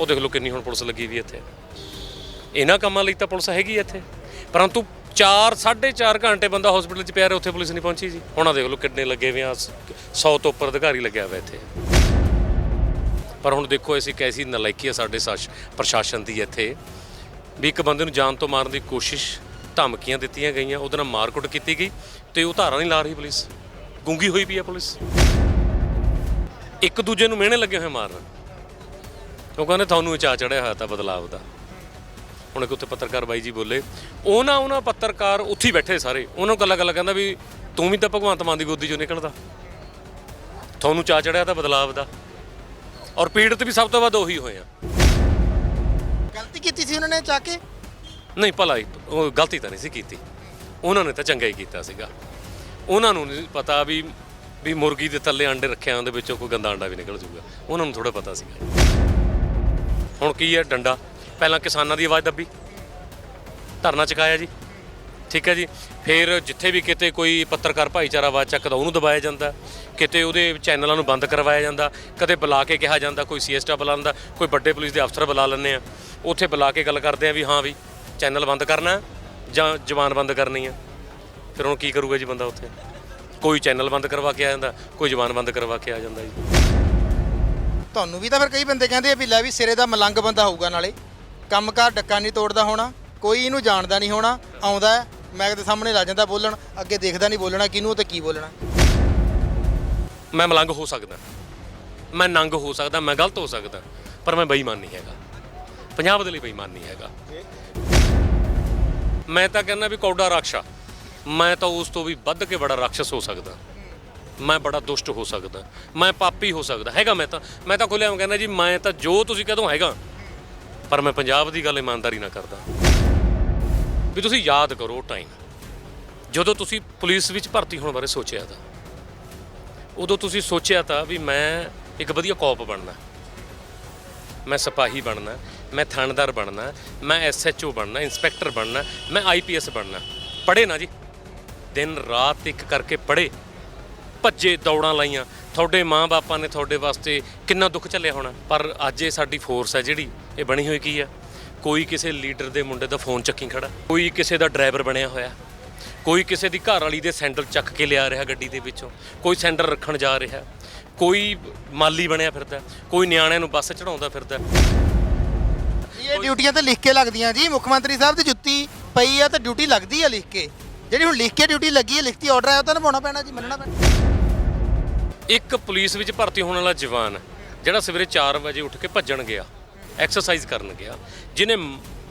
ਉਹ ਦੇਖ ਲਓ ਕਿੰਨੀ ਹੁਣ ਪੁਲਿਸ ਲੱਗੀ ਵੀ ਇੱਥੇ। ਇਹਨਾਂ ਕੰਮਾਂ ਲਈ ਤਾਂ ਪੁਲਿਸ ਹੈਗੀ ਹੈ ਇੱਥੇ। ਪਰੰਤੂ 4 4.5 ਘੰਟੇ ਬੰਦਾ ਹਸਪੀਟਲ 'ਚ ਪਿਆ ਰਿਹਾ, ਉੱਥੇ ਪੁਲਿਸ ਨਹੀਂ ਪਹੁੰਚੀ ਜੀ। ਹੁਣ ਆਹ ਦੇਖ ਲਓ ਕਿੰਨੇ ਲੱਗੇ ਹੋਏ ਆ 100 ਤੋਂ ਉੱਪਰ ਅਧਿਕਾਰੀ ਲੱਗਿਆ ਹੋਇਆ ਇੱਥੇ। ਪਰ ਹੁਣ ਦੇਖੋ ਅਸੀਂ ਕੈਸੀ ਨਲਾਇਕੀ ਆ ਸਾਡੇ ਸਾਸ਼, ਪ੍ਰਸ਼ਾਸਨ ਦੀ ਇੱਥੇ ਵੀ ਇੱਕ ਬੰਦੇ ਨੂੰ ਜਾਨ ਤੋਂ ਮਾਰਨ ਦੀ ਕੋਸ਼ਿਸ਼ ਧਮਕੀਆਂ ਦਿੱਤੀਆਂ ਗਈਆਂ, ਉਹਦੇ ਨਾਲ ਮਾਰਕੁੱਟ ਕੀਤੀ ਗਈ ਤੇ ਉਹ ਧਾਰਾ ਨਹੀਂ ਲਾ ਰਹੀ ਪੁਲਿਸ। ਗੁੰਗੀ ਹੋਈ ਪਈ ਆ ਪੁਲਿਸ। ਇੱਕ ਦੂਜੇ ਨੂੰ ਮਿਹਣੇ ਲੱਗੇ ਹੋਏ ਮਾਰਨ। ਉਹ ਕਹਿੰਦੇ ਤੁਹਾਨੂੰ ਚਾਹ ਚੜਿਆ ਹੋਇਆ ਤਾਂ ਬਦਲਾਵ ਦਾ। ਹੁਣ ਇੱਕ ਉੱਥੇ ਪੱਤਰਕਾਰ ਬਾਈ ਜੀ ਬੋਲੇ ਉਹਨਾਂ ਉਹਨਾਂ ਪੱਤਰਕਾਰ ਉੱਥੇ ਹੀ ਬੈਠੇ ਸਾਰੇ। ਉਹਨਾਂ ਨੂੰ ਗੱਲਾਂ ਗੱਲਾਂ ਕਹਿੰਦਾ ਵੀ ਤੂੰ ਵੀ ਤਾਂ ਭਗਵੰਤ ਮਾਨ ਦੀ ਗੋਦੀ ਚੋਂ ਨਿਕਲਦਾ। ਤੁਹਾਨੂੰ ਚਾਹ ਚੜਿਆ ਤਾਂ ਬਦਲਾਵ ਦਾ। ਔਰ ਪੀੜਤ ਵੀ ਸਭ ਤੋਂ ਵੱਧ ਉਹੀ ਹੋਏ ਆ। ਗਲਤੀ ਕੀਤੀ ਸੀ ਉਹਨਾਂ ਨੇ ਚਾ ਕੇ? ਨਹੀਂ ਭਲਾਈ ਉਹ ਗਲਤੀ ਤਾਂ ਨਹੀਂ ਸੀ ਕੀਤੀ। ਉਹਨਾਂ ਨੇ ਤਾਂ ਚੰਗਾ ਹੀ ਕੀਤਾ ਸੀਗਾ। ਉਹਨਾਂ ਨੂੰ ਨਹੀਂ ਪਤਾ ਵੀ ਵੀ ਮੁਰਗੀ ਦੇ ਥੱਲੇ ਅੰਡੇ ਰੱਖਿਆ ਉਹਦੇ ਵਿੱਚੋਂ ਕੋਈ ਗੰਦਾ ਅੰਡਾ ਵੀ ਨਿਕਲ ਜਾਊਗਾ। ਉਹਨਾਂ ਨੂੰ ਥੋੜਾ ਪਤਾ ਸੀਗਾ। ਹੁਣ ਕੀ ਹੈ ਡੰਡਾ? ਪਹਿਲਾਂ ਕਿਸਾਨਾਂ ਦੀ ਆਵਾਜ਼ ਦੱਬੀ। ਧਰਨਾ ਚੁਕਾਇਆ ਜੀ। ਠੀਕ ਹੈ ਜੀ। ਫਿਰ ਜਿੱਥੇ ਵੀ ਕਿਤੇ ਕੋਈ ਪੱਤਰਕਾਰ ਭਾਈਚਾਰਾ ਆਵਾਜ਼ ਚੱਕਦਾ, ਉਹਨੂੰ ਦਬਾਇਆ ਜਾਂਦਾ। ਕਿਤੇ ਉਹਦੇ ਚੈਨਲਾਂ ਨੂੰ ਬੰਦ ਕਰਵਾਇਆ ਜਾਂਦਾ। ਕਦੇ ਬੁਲਾ ਕੇ ਕਿਹਾ ਜਾਂਦਾ, ਕੋਈ ਸੀਐਸਟਾ ਬੁਲਾਉਂਦਾ, ਕੋਈ ਵੱਡੇ ਪੁਲਿਸ ਦੇ ਅਫਸਰ ਬੁਲਾ ਲੈਂਦੇ ਆ। ਉੱਥੇ ਬੁਲਾ ਕੇ ਗੱਲ ਕਰਦੇ ਆ ਵੀ ਹਾਂ ਵੀ, ਚੈਨਲ ਬੰਦ ਕਰਨਾ ਜਾਂ ਜ਼ਬਾਨ ਬੰਦ ਕਰਨੀ ਹੈ। ਫਿਰ ਹੁਣ ਕੀ ਕਰੂਗਾ ਜੀ ਬੰਦਾ ਉੱਥੇ? ਕੋਈ ਚੈਨਲ ਬੰਦ ਕਰਵਾ ਕੇ ਆ ਜਾਂਦਾ, ਕੋਈ ਜ਼ਬਾਨ ਬੰਦ ਕਰਵਾ ਕੇ ਆ ਜਾਂਦਾ ਜੀ। ਤੁਹਾਨੂੰ ਵੀ ਤਾਂ ਫਿਰ ਕਈ ਬੰਦੇ ਕਹਿੰਦੇ ਆ ਵੀ ਲੈ ਵੀ ਸਿਰੇ ਦਾ ਮਲੰਗ ਬੰਦਾ ਹੋਊਗਾ ਨਾਲੇ। ਕੰਮਕਾਰ ਡੱਕਾ ਨਹੀਂ ਤੋੜਦਾ ਹੋਣਾ ਕੋਈ ਇਹਨੂੰ ਜਾਣਦਾ ਨਹੀਂ ਹੋਣਾ ਆਉਂਦਾ ਹੈ, ਮੈਕ ਦੇ ਸਾਹਮਣੇ ਲਾ ਜਾਂਦਾ ਬੋਲਣ ਅੱਗੇ ਦੇਖਦਾ ਨਹੀਂ ਬੋਲਣਾ ਕਿਹਨੂੰ ਤੇ ਕੀ ਬੋਲਣਾ। ਮੈਂ ਮਲੰਗ ਹੋ ਸਕਦਾ ਮੈਂ ਨੰਗ ਹੋ ਸਕਦਾ ਮੈਂ ਗਲਤ ਹੋ ਸਕਦਾ ਪਰ ਮੈਂ ਬੇਈਮਾਨ ਨਹੀਂ ਹੈਗਾ। ਪੰਜਾਬ ਦੇ ਲਈ ਬੇਈਮਾਨ ਨਹੀਂ ਹੈਗਾ। ਮੈਂ ਤਾਂ ਕਹਿੰਦਾ ਵੀ ਕੌਡਾ ਰਾਖਸ਼ਾ ਮੈਂ ਤਾਂ ਉਸ ਤੋਂ ਵੀ ਵੱਧ ਕੇ ਬੜਾ ਰਾਖਸ਼ ਹੋ ਸਕਦਾ। ਮੈਂ ਬੜਾ ਦੁਸ਼ਟ ਹੋ ਸਕਦਾ, ਮੈਂ ਪਾਪੀ ਹੋ ਸਕਦਾ। ਹੈਗਾ ਮੈਂ ਤਾਂ ਮੈਂ ਤਾਂ ਖੁੱਲਿਆ ਕਹਿੰਦਾ ਜੀ, ਮੈਂ ਤਾਂ ਜੋ ਤੁਸੀਂ ਕਹਦੋਂ ਹੈਗਾ, ਪਰ ਮੈਂ ਪੰਜਾਬ ਦੀ ਗੱਲ ਇਮਾਨਦਾਰੀ ਨਾਲ ਕਰਦਾ। ਵੀ ਤੁਸੀਂ ਯਾਦ ਕਰੋ ਟਾਈਮ ਜਦੋਂ ਤੁਸੀਂ ਪੁਲਿਸ ਵਿੱਚ ਭਰਤੀ ਹੋਣ ਬਾਰੇ ਸੋਚਿਆ ਤਾਂ, ਉਦੋਂ ਤੁਸੀਂ ਸੋਚਿਆ ਤਾਂ ਵੀ ਮੈਂ ਇੱਕ ਵਧੀਆ ਕੌਪ ਬਣਨਾ। ਮੈਂ ਸਿਪਾਹੀ ਬਣਨਾ, ਮੈਂ ਥਾਣੇਦਾਰ ਬਣਨਾ, ਮੈਂ ਐਸਐਚਓ ਬਣਨਾ ਇੰਸਪੈਕਟਰ ਬਣਨਾ, ਮੈਂ ਆਈਪੀਐਸ ਬਣਨਾ। ਪੜ੍ਹੇ ਨਾ ਜੀ। ਦਿਨ ਰਾਤ ਇੱਕ ਕਰਕੇ ਪੜ੍ਹੇ। ਭੱਜੇ ਦੌੜਾਂ ਲਾਈਆਂ। ਤੁਹਾਡੇ ਮਾਂ-ਬਾਪਾਂ ਨੇ ਤੁਹਾਡੇ ਵਾਸਤੇ ਕਿੰਨਾ ਦੁੱਖ ਝੱਲਿਆ ਹੋਣਾ? ਪਰ ਅੱਜ ਇਹ ਸਾਡੀ ਫੋਰਸ ਹੈ ਜਿਹੜੀ, ਇਹ ਬਣੀ ਹੋਈ ਕੀ ਆ ਕੋਈ ਕਿਸੇ ਲੀਡਰ ਦੇ ਮੁੰਡੇ ਦਾ ਫੋਨ ਚੱਕੀ ਖੜਾ। ਕੋਈ ਕਿਸੇ ਦਾ ਡਰਾਈਵਰ ਬਣਿਆ ਹੋਇਆ। ਕੋਈ ਕਿਸੇ ਦੀ ਘਰ ਵਾਲੀ ਦੇ ਸੈਂਡਲ ਚੱਕ ਕੇ ਲਿਆ ਰਿਹਾ ਗੱਡੀ ਦੇ ਵਿੱਚੋਂ। ਕੋਈ ਸੈਂਡਲ ਰੱਖਣ ਜਾ ਰਿਹਾ। ਕੋਈ ਮਾਲੀ ਬਣਿਆ ਫਿਰਦਾ। ਕੋਈ ਨਿਆਣਿਆਂ ਨੂੰ ਬੱਸ ਚੜਾਉਂਦਾ ਫਿਰਦਾ। ਇਹ ਡਿਊਟੀਆਂ ਤਾਂ ਲਿਖ ਕੇ ਲੱਗਦੀਆਂ ਜੀ। ਮੁੱਖ ਮੰਤਰੀ ਸਾਹਿਬ ਦੀ ਜੁੱਤੀ ਪਈ ਆ ਤਾਂ ਡਿਊਟੀ ਲੱਗਦੀ ਆ ਲਿਖ ਕੇ। ਜਿਹੜੀ ਹੁਣ ਲਿਖ ਕੇ ਡਿਊਟੀ ਲੱਗੀ ਹੈ ਲਿਖਤੀ ਆਰਡਰ ਆਇਆ, ਉਹ ਤਾਂ ਨਿਭਾਉਣਾ ਪੈਣਾ ਜੀ, ਮੰਨਣਾ ਪੈਣਾ। ਇੱਕ ਪੁਲਿਸ ਵਿੱਚ ਭਰਤੀ ਹੋਣ ਵਾਲਾ ਜਵਾਨ, ਜਿਹੜਾ ਸਵੇਰੇ 4 ਵਜੇ ਉੱਠ ਕੇ ਭੱਜਣ ਗਿਆ ਐਕਸਰਸਾਈਜ਼ ਕਰਨ ਗਿਆ ਜਿਨੇ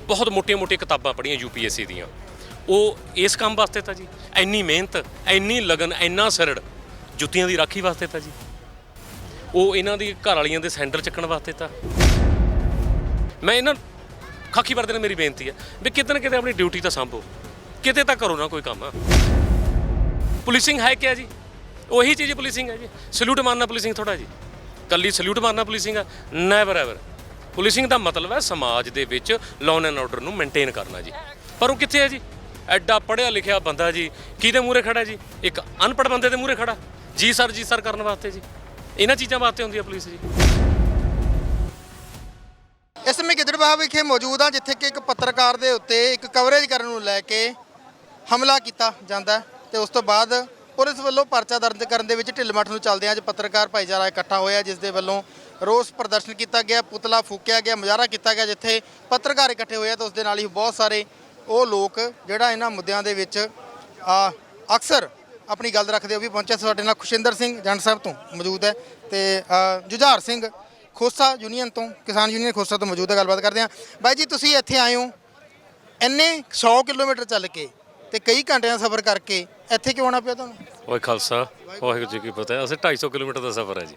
ਬਹੁਤ ਮੋਟੀਆਂ-ਮੋਟੀਆਂ ਕਿਤਾਬਾਂ ਪੜ੍ਹੀਆਂ ਯੂਪੀਐਸਸੀ ਦੀਆਂ। ਉਹ ਇਸ ਕੰਮ ਵਾਸਤੇ ਤਾਂ ਜੀ, ਇੰਨੀ ਮਿਹਨਤ, ਇੰਨੀ ਲਗਨ, ਇੰਨਾ ਸਰੜ, ਜੁੱਤੀਆਂ ਦੀ ਰਾਖੀ ਵਾਸਤੇ ਤਾਂ ਜੀ। ਉਹ ਇਹਨਾਂ ਦੀ ਘਰ ਵਾਲੀਆਂ ਦੇ ਸੈਂਡਲ ਚੱਕਣ ਵਾਸਤੇ ਤਾਂ। ਮੈਂ ਇਹਨਾਂ ਖਾਕੀ ਵਰਦੇ ਨੇ ਮੇਰੀ ਬੇਨਤੀ ਹੈ ਵੀ ਕਿਤੇ ਨਾ ਕਿਤੇ ਆਪਣੀ ਡਿਊਟੀ ਤਾਂ ਸੰਭੋ। ਕਿਤੇ ਤਾਂ ਕਰੋ ਨਾ ਕੋਈ ਕੰਮ। ਪੁਲਿਸਿੰਗ ਹੈ ਕਿਆ ਜੀ? ਉਹੀ ਚੀਜ਼ ਪੁਲਿਸਿੰਗ ਹੈ ਜੀ। ਸਲੂਟ ਮਾਰਨਾ ਪੁਲਿਸਿੰਗ ਥੋੜਾ ਜੀ। ਕੱਲੀ ਸਲੂਟ ਮਾਰਨਾ ਪੁਲਿਸਿੰਗ ਆ। ਨੈਵਰ ਐਵਰ ਪੁਲਿਸਿੰਗ ਦਾ ਮਤਲਬ ਹੈ ਸਮਾਜ ਦੇ ਵਿੱਚ ਲਾਅ ਐਂਡ ਆਰਡਰ ਨੂੰ ਮੇਨਟੇਨ ਕਰਨਾ ਜੀ। ਪਰ ਉਹ ਕਿੱਥੇ ਹੈ ਜੀ? ਐਡਾ ਪੜ੍ਹਿਆ ਲਿਖਿਆ ਬੰਦਾ ਜੀ, ਕਿਹਦੇ ਮੂਹਰੇ ਖੜਾ ਜੀ? ਇੱਕ ਅਨਪੜ੍ਹ ਬੰਦੇ ਦੇ ਮੂਹਰੇ ਖੜਾ। ਜੀ ਸਰ ਜੀ ਸਰ ਕਰਨ ਵਾਸਤੇ ਜੀ। ਇਹਨਾਂ ਚੀਜ਼ਾਂ ਵਾਸਤੇ ਹੁੰਦੀ ਹੈ ਪੁਲਿਸ ਜੀ। ਇਸ ਸਮੇਂ ਗਿੱਦੜਬਾਹਾ ਵਿਖੇ ਮੌਜੂਦ ਹਾਂ, ਜਿੱਥੇ ਕਿ ਇੱਕ ਪੱਤਰਕਾਰ ਦੇ ਉੱਤੇ ਇੱਕ ਕਵਰੇਜ ਕਰਨ ਨੂੰ ਲੈ ਕੇ ਹਮਲਾ ਕੀਤਾ ਜਾਂਦਾ ਹੈ ਤੇ ਉਸ ਤੋਂ ਬਾਅਦ ਪੁਲਿਸ ਵੱਲੋਂ ਪਰਚਾ ਦਰਜ ਕਰਨ ਦੇ ਵਿੱਚ ਢਿੱਲ ਮੱਠ ਨੂੰ ਚੱਲਦੇ ਅੱਜ ਪੱਤਰਕਾਰ ਭਾਈਚਾਰਾ ਇਕੱਠਾ ਹੋਇਆ, ਜਿਸ ਦੇ ਵੱਲੋਂ ਰੋਸ ਪ੍ਰਦਰਸ਼ਨ ਕੀਤਾ ਗਿਆ, ਪੁਤਲਾ ਫੂਕਿਆ ਗਿਆ, ਮੁਜ਼ਾਹਰਾ ਕੀਤਾ ਗਿਆ, ਜਿੱਥੇ ਪੱਤਰਕਾਰ ਇਕੱਠੇ ਹੋਏ ਆ ਤਾਂ ਉਸ ਦੇ ਨਾਲ ਹੀ ਬਹੁਤ ਸਾਰੇ ਉਹ ਲੋਕ ਜਿਹੜਾ ਇਹਨਾਂ ਮੁੱਦਿਆਂ ਦੇ ਵਿੱਚ ਅਕਸਰ ਆਪਣੀ ਗੱਲ ਰੱਖਦੇ ਹੋ ਵੀ ਪਹੁੰਚਿਆ ਸਾਡੇ ਨਾਲ ਖੁਸ਼ਿੰਦਰ ਸਿੰਘ ਜੰਡ ਸਾਹਿਬ ਤੋਂ ਮੌਜੂਦ ਹੈ ਤੇ ਜੁਝਾਰ ਸਿੰਘ ਖੋਸਾ ਯੂਨੀਅਨ ਤੋਂ, ਕਿਸਾਨ ਯੂਨੀਅਨ ਖੋਸਾ ਤੋਂ ਮੌਜੂਦ ਹੈ, ਗੱਲਬਾਤ ਕਰਦੇ ਹਾਂ ਬਾਈ ਜੀ, ਤੁਸੀਂ ਇੱਥੇ ਆਏ ਹੋ, ਇੰਨੇ 100 ਕਿਲੋਮੀਟਰ ਚੱਲ ਕੇ ਤੇ ਕਈ ਘੰਟਿਆਂ ਦਾ ਸਫ਼ਰ ਕਰਕੇ ਇੱਥੇ ਕਿਉਂ ਆਉਣਾ ਪਿਆ ਤੁਹਾਨੂੰ? ਓਏ ਖਾਲਸਾ, ਵਾਹਿਗੁਰੂ ਜੀ ਕੀ ਫਤਿਹ। ਅਸੀਂ 250 ਕਿਲੋਮੀਟਰ ਦਾ ਸਫ਼ਰ ਹੈ ਜੀ।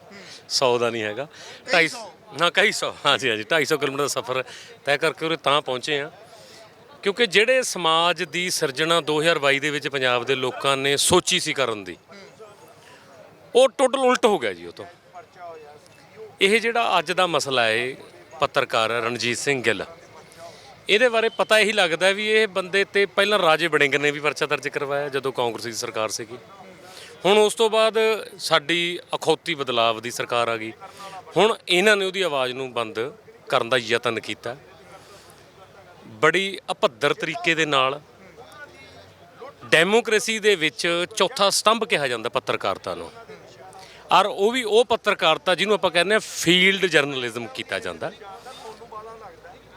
100 ਦਾ ਨਹੀਂ ਹੈਗਾ। 250 ਨਾ, ਕਈ ਸੌ। ਹਾਂਜੀ ਹਾਂਜੀ 250 ਕਿਲੋਮੀਟਰ ਦਾ ਸਫ਼ਰ ਤੈਅ ਕਰਕੇ ਉਰੇ ਤਾਂ ਪਹੁੰਚੇ ਆ ਕਿਉਂਕਿ ਜਿਹੜੇ ਸਮਾਜ ਦੀ ਸਿਰਜਣਾ 2022 ਦੇ ਵਿੱਚ ਪੰਜਾਬ ਦੇ ਲੋਕਾਂ ਨੇ ਸੋਚੀ ਸੀ ਕਰਨ ਦੀ, ਉਹ ਟੋਟਲ ਉਲਟ ਹੋ ਗਿਆ ਜੀ ਉਹ ਤੋਂ। ਇਹ ਜਿਹੜਾ ਅੱਜ ਦਾ ਮਸਲਾ ਹੈ, ਪੱਤਰਕਾਰ ਰਣਜੀਤ ਸਿੰਘ ਗਿੱਲ। ਇਹਦੇ ਬਾਰੇ ਪਤਾ ਇਹੀ ਲੱਗਦਾ ਵੀ ਇਹ ਬੰਦੇ ਤੇ ਪਹਿਲਾਂ ਰਾਜੇ ਵੜਿੰਗ ਨੇ ਵੀ ਪਰਚਾ ਦਰਜ ਕਰਵਾਇਆ ਜਦੋਂ ਕਾਂਗਰਸ ਦੀ ਸਰਕਾਰ ਸੀਗੀ। ਹੁਣ ਉਸ ਤੋਂ ਬਾਅਦ ਸਾਡੀ ਅਖੌਤੀ ਬਦਲਾਵ ਦੀ ਸਰਕਾਰ ਆ ਗਈ। ਹੁਣ ਇਹਨਾਂ ਨੇ ਉਹਦੀ ਆਵਾਜ਼ ਨੂੰ ਬੰਦ ਕਰਨ ਦਾ ਯਤਨ ਕੀਤਾ। ਬੜੀ ਅਪੱਧਰ ਤਰੀਕੇ ਦੇ ਨਾਲ ਡੈਮੋਕ੍ਰੇਸੀ ਦੇ ਵਿੱਚ ਚੌਥਾ ਸਤੰਭ ਕਿਹਾ ਜਾਂਦਾ ਪੱਤਰਕਾਰਤਾ ਨੂੰ। ਔਰ ਉਹ ਵੀ ਉਹ ਪੱਤਰਕਾਰਤਾ ਜਿਹਨੂੰ ਆਪਾਂ ਕਹਿੰਦੇ ਆ ਫੀਲਡ ਜਰਨਲਿਜ਼ਮ ਕੀਤਾ ਜਾਂਦਾ।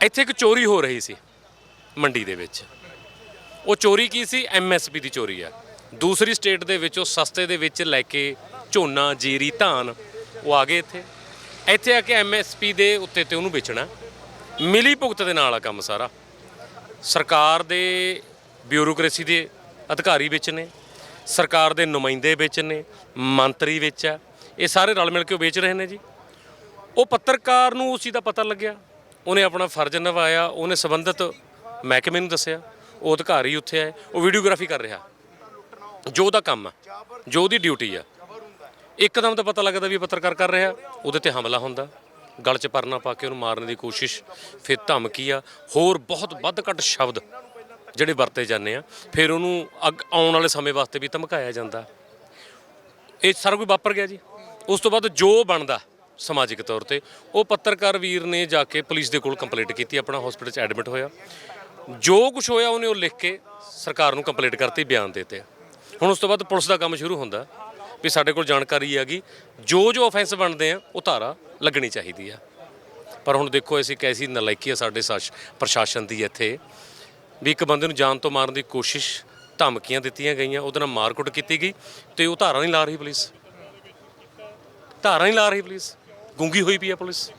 ਇੱਥੇ ਇੱਕ ਚੋਰੀ ਹੋ ਰਹੀ ਸੀ ਮੰਡੀ ਦੇ ਵਿੱਚ। ਉਹ ਚੋਰੀ ਕੀ ਸੀ? ਐਮਐਸਪੀ ਦੀ ਚੋਰੀ ਆ। ਦੂਸਰੀ ਸਟੇਟ ਦੇ ਵਿੱਚ, ਉਹ ਸਸਤੇ ਦੇ ਵਿੱਚ ਲੈ ਕੇ ਝੋਨਾ, ਜੀਰੀ, ਧਾਨ, ਉਹ ਆ ਗਏ ਇੱਥੇ। ਇੱਥੇ ਆ ਕੇ ਐਮਐਸਪੀ ਦੇ ਉੱਤੇ ਤੇ ਉਹਨੂੰ ਵੇਚਣਾ। ਮਿਲੀ ਭੁਗਤ ਦੇ ਨਾਲ ਆ ਕੰਮ ਸਾਰਾ। ਸਰਕਾਰ ਦੇ ਬਿਊਰੋਕ੍ਰੇਸੀ ਦੇ ਅਧਿਕਾਰੀ ਵਿੱਚ ਨੇ, ਸਰਕਾਰ ਦੇ ਨੁਮਾਇੰਦੇ ਵਿੱਚ ਨੇ, ਮੰਤਰੀ ਵਿੱਚ ਆ। ਇਹ ਸਾਰੇ ਰਲ ਮਿਲ ਕੇ ਉਹ ਵੇਚ ਰਹੇ ਨੇ ਜੀ। ਉਹ ਪੱਤਰਕਾਰ ਨੂੰ ਉਸ ਚੀਜ਼ ਦਾ ਪਤਾ ਲੱਗਿਆ। ਉਹਨੇ ਆਪਣਾ ਫਰਜ਼ ਨਿਭਾਇਆ, ਉਹਨੇ ਸੰਬੰਧਿਤ ਮਹਿਕਮੇ ਨੂੰ ਦੱਸਿਆ, ਉਹ ਅਧਿਕਾਰੀ ਉੱਥੇ ਆਏ, ਉਹ ਵੀਡੀਓਗ੍ਰਾਫੀ ਕਰ ਰਿਹਾ। ਜੋ ਉਹਦਾ ਕੰਮ ਆ, ਜੋ ਉਹਦੀ ਡਿਊਟੀ ਆ, ਇੱਕਦਮ ਤਾਂ ਪਤਾ ਲੱਗਦਾ ਵੀ ਪੱਤਰਕਾਰ ਕਰ ਰਿਹਾ, ਉਹਦੇ ਤੇ ਹਮਲਾ ਹੁੰਦਾ। ਗਲ 'ਚ ਪਰਨਾ ਪਾ ਕੇ ਉਹਨੂੰ ਮਾਰਨ ਦੀ ਕੋਸ਼ਿਸ਼, ਫਿਰ ਧਮਕੀ ਆ, ਹੋਰ ਬਹੁਤ ਵੱਧ ਘੱਟ ਸ਼ਬਦ ਜਿਹੜੇ ਵਰਤੇ ਜਾਂਦੇ ਆ, ਫਿਰ ਉਹਨੂੰ ਅੱਗ ਆਉਣ ਵਾਲੇ ਸਮੇਂ ਵਾਸਤੇ ਵੀ ਧਮਕਾਇਆ ਜਾਂਦਾ। ਇਹ ਸਾਰਾ ਕੁਝ ਵਾਪਰ ਗਿਆ ਜੀ। ਉਸ ਤੋਂ ਬਾਅਦ ਜੋ ਬਣਦਾ ਸਮਾਜਿਕ ਤੌਰ ਤੇ। ਉਹ ਪੱਤਰਕਾਰ ਵੀਰ ਨੇ ਜਾ ਕੇ ਪੁਲਿਸ ਦੇ ਕੋਲ ਕੰਪਲੇਂਟ ਕੀਤੀ, ਆਪਣਾ ਹਸਪੀਟਲ 'ਚ ਐਡਮਿਟ ਹੋਇਆ। ਜੋ ਕੁਝ ਹੋਇਆ, ਉਹਨੇ ਉਹ ਲਿਖ ਕੇ ਸਰਕਾਰ ਨੂੰ ਕੰਪਲੇਂਟ ਕਰਤੀ ਬਿਆਨ ਦਿੱਤੇ ਹੁਣ ਉਸ ਤੋਂ ਬਾਅਦ ਪੁਲਿਸ ਦਾ ਕੰਮ ਸ਼ੁਰੂ ਹੁੰਦਾ ਵੀ ਸਾਡੇ ਕੋਲ ਜਾਣਕਾਰੀ ਹੈਗੀ, ਜੋ ਜੋ ਆਫੈਂਸ ਬਣਦੇ ਆ, ਉਹ ਧਾਰਾ ਲੱਗਣੀ ਚਾਹੀਦੀ ਆ। ਪਰ ਹੁਣ ਦੇਖੋ, ਅਸੀਂ ਕੈਸੀ ਨਲਾਇਕੀ ਆ ਸਾਡੇ ਸਾਸ਼, ਪ੍ਰਸ਼ਾਸਨ ਦੀ ਇੱਥੇ। ਵੀ ਇੱਕ ਬੰਦੇ ਨੂੰ ਜਾਨ ਤੋਂ ਮਾਰਨ ਦੀ ਕੋਸ਼ਿਸ਼ ਧਮਕੀਆਂ ਦਿੱਤੀਆਂ ਗਈਆਂ, ਉਹਦੇ ਨਾਲ ਮਾਰਕੁੱਟ ਕੀਤੀ ਗਈ ਤੇ ਉਹ ਧਾਰਾ ਨਹੀਂ ਲਾ ਰਹੀ ਪੁਲਿਸ। ਧਾਰਾ ਨਹੀਂ ਲਾ ਰਹੀ ਪੁਲਿਸ। ਗੁੰਗੀ ਹੋਈ ਪਈ ਹੈ ਪੁਲਿਸ।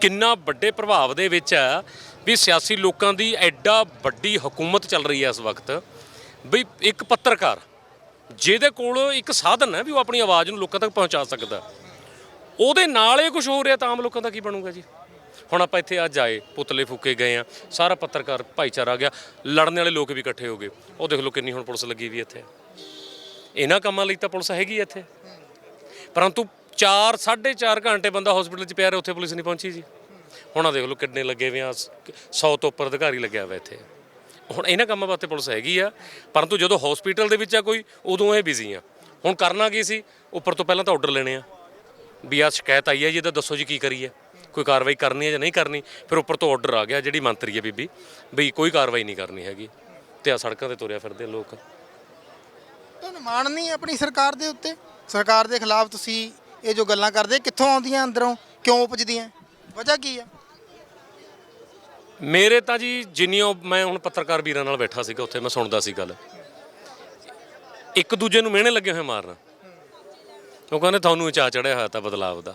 ਕਿੰਨਾ ਵੱਡੇ ਪ੍ਰਭਾਵ ਦੇ ਵਿੱਚ ਹੈ ਵੀ ਸਿਆਸੀ ਲੋਕਾਂ ਦੀ ਐਡਾ ਵੱਡੀ ਹਕੂਮਤ ਚੱਲ ਰਹੀ ਹੈ ਇਸ ਵਕਤ। ਵੀ ਇੱਕ ਪੱਤਰਕਾਰ, ਜਿਹਦੇ ਕੋਲ ਇੱਕ ਸਾਧਨ ਹੈ ਵੀ ਉਹ ਆਪਣੀ ਆਵਾਜ਼ ਨੂੰ ਲੋਕਾਂ ਤੱਕ ਪਹੁੰਚਾ ਸਕਦਾ। ਉਹਦੇ ਨਾਲ ਇਹ ਕੁਝ ਹੋ ਰਿਹਾ ਤਾਂ ਆਮ ਲੋਕਾਂ ਦਾ ਕੀ ਬਣੂਗਾ ਜੀ? ਹੁਣ ਆਪਾਂ ਇੱਥੇ ਅੱਜ ਆਏ, ਪੁਤਲੇ ਫੂਕੇ ਗਏ ਆ ਸਾਰਾ ਪੱਤਰਕਾਰ ਭਾਈਚਾਰਾ ਆ ਗਿਆ, ਲੜਨ ਵਾਲੇ ਲੋਕ ਵੀ ਇਕੱਠੇ ਹੋ ਗਏ। ਉਹ ਦੇਖ ਲਓ ਕਿੰਨੀ ਹੁਣ ਪੁਲਿਸ ਲੱਗੀ ਵੀ ਇੱਥੇ। ਇਹਨਾਂ ਕੰਮਾਂ ਲਈ ਤਾਂ ਪੁਲਿਸ ਹੈਗੀ ਇੱਥੇ। ਪਰੰਤੂ 4 4.5 ਘੰਟੇ ਬੰਦਾ ਹਸਪੀਟਲ 'ਚ ਪਿਆ ਰਿਹਾ, ਉੱਥੇ ਪੁਲਿਸ ਨਹੀਂ ਪਹੁੰਚੀ ਜੀ। ਹੁਣ ਆ ਦੇਖ ਲਓ ਕਿੰਨੇ ਲੱਗੇ ਹੋਏ ਆ 100 ਤੋਂ ਉੱਪਰ ਅਧਿਕਾਰੀ ਲੱਗਿਆ ਹੋਇਆ ਇੱਥੇ। ਹੁਣ ਇਹਨਾਂ ਕੰਮਾਂ ਵਾਸਤੇ ਪੁਲਿਸ ਹੈਗੀ ਆ, ਪਰੰਤੂ ਜਦੋਂ ਹਸਪੀਟਲ ਦੇ ਵਿੱਚ ਆ ਕੋਈ, ਉਦੋਂ ਇਹ ਬਿਜ਼ੀ ਆ। ਹੁਣ ਕਰਨਾ ਕੀ ਸੀ? ਉੱਪਰ ਤੋਂ ਪਹਿਲਾਂ ਤਾਂ ਆਰਡਰ ਲੈਣੇ ਆ। ਵੀ ਆ ਸ਼ਿਕਾਇਤ ਆਈ ਹੈ ਜੀ, ਇਹਦਾ ਦੱਸੋ ਜੀ ਕੀ ਕਰੀਏ। ਕੋਈ ਕਾਰਵਾਈ ਕਰਨੀ ਹੈ ਜਾਂ ਨਹੀਂ ਕਰਨੀ? ਫਿਰ ਉੱਪਰ ਤੋਂ ਆਰਡਰ ਆ ਗਿਆ ਜਿਹੜੀ ਮੰਤਰੀ ਹੈ ਬੀਬੀ, ਵੀ ਕੋਈ ਕਾਰਵਾਈ ਨਹੀਂ ਕਰਨੀ ਹੈਗੀ। ਤੇ ਆ ਸੜਕਾਂ ਤੇ ਤੁਰਿਆ ਫਿਰਦੇ ਲੋਕ। ਤੁਹਾਨੂੰ ਮਾਣ ਨਹੀਂ ਆਪਣੀ ਸਰਕਾਰ ਦੇ ਉੱਤੇ? ਸਰਕਾਰ ਦੇ ਖਿਲਾਫ ਤੁਸੀਂ ਇਹ ਜੋ ਗੱਲਾਂ ਕਰਦੇ, ਕਿੱਥੋਂ ਆਉਂਦੀਆਂ ਅੰਦਰੋਂ? ਕਿਉਂ ਉਪਜਦੀਆਂ? ਵਜ੍ਹਾ ਕੀ ਆ? ਮੇਰੇ ਤਾਂ ਜੀ ਜਿੰਨੀਆਂ ਮੈਂ ਹੁਣ ਪੱਤਰਕਾਰ ਵੀਰਾਂ ਨਾਲ ਬੈਠਾ ਸੀਗਾ, ਉੱਥੇ ਮੈਂ ਸੁਣਦਾ ਸੀ ਗੱਲ। ਇੱਕ ਦੂਜੇ ਨੂੰ ਮਿਹਣੇ ਲੱਗੇ ਹੋਏ ਮਾਰਨ। ਉਹ ਕਹਿੰਦੇ, ਤੁਹਾਨੂੰ ਚਾਹ ਚੜਿਆ ਹੋਇਆ ਤਾਂ ਬਦਲਾਵ ਦਾ।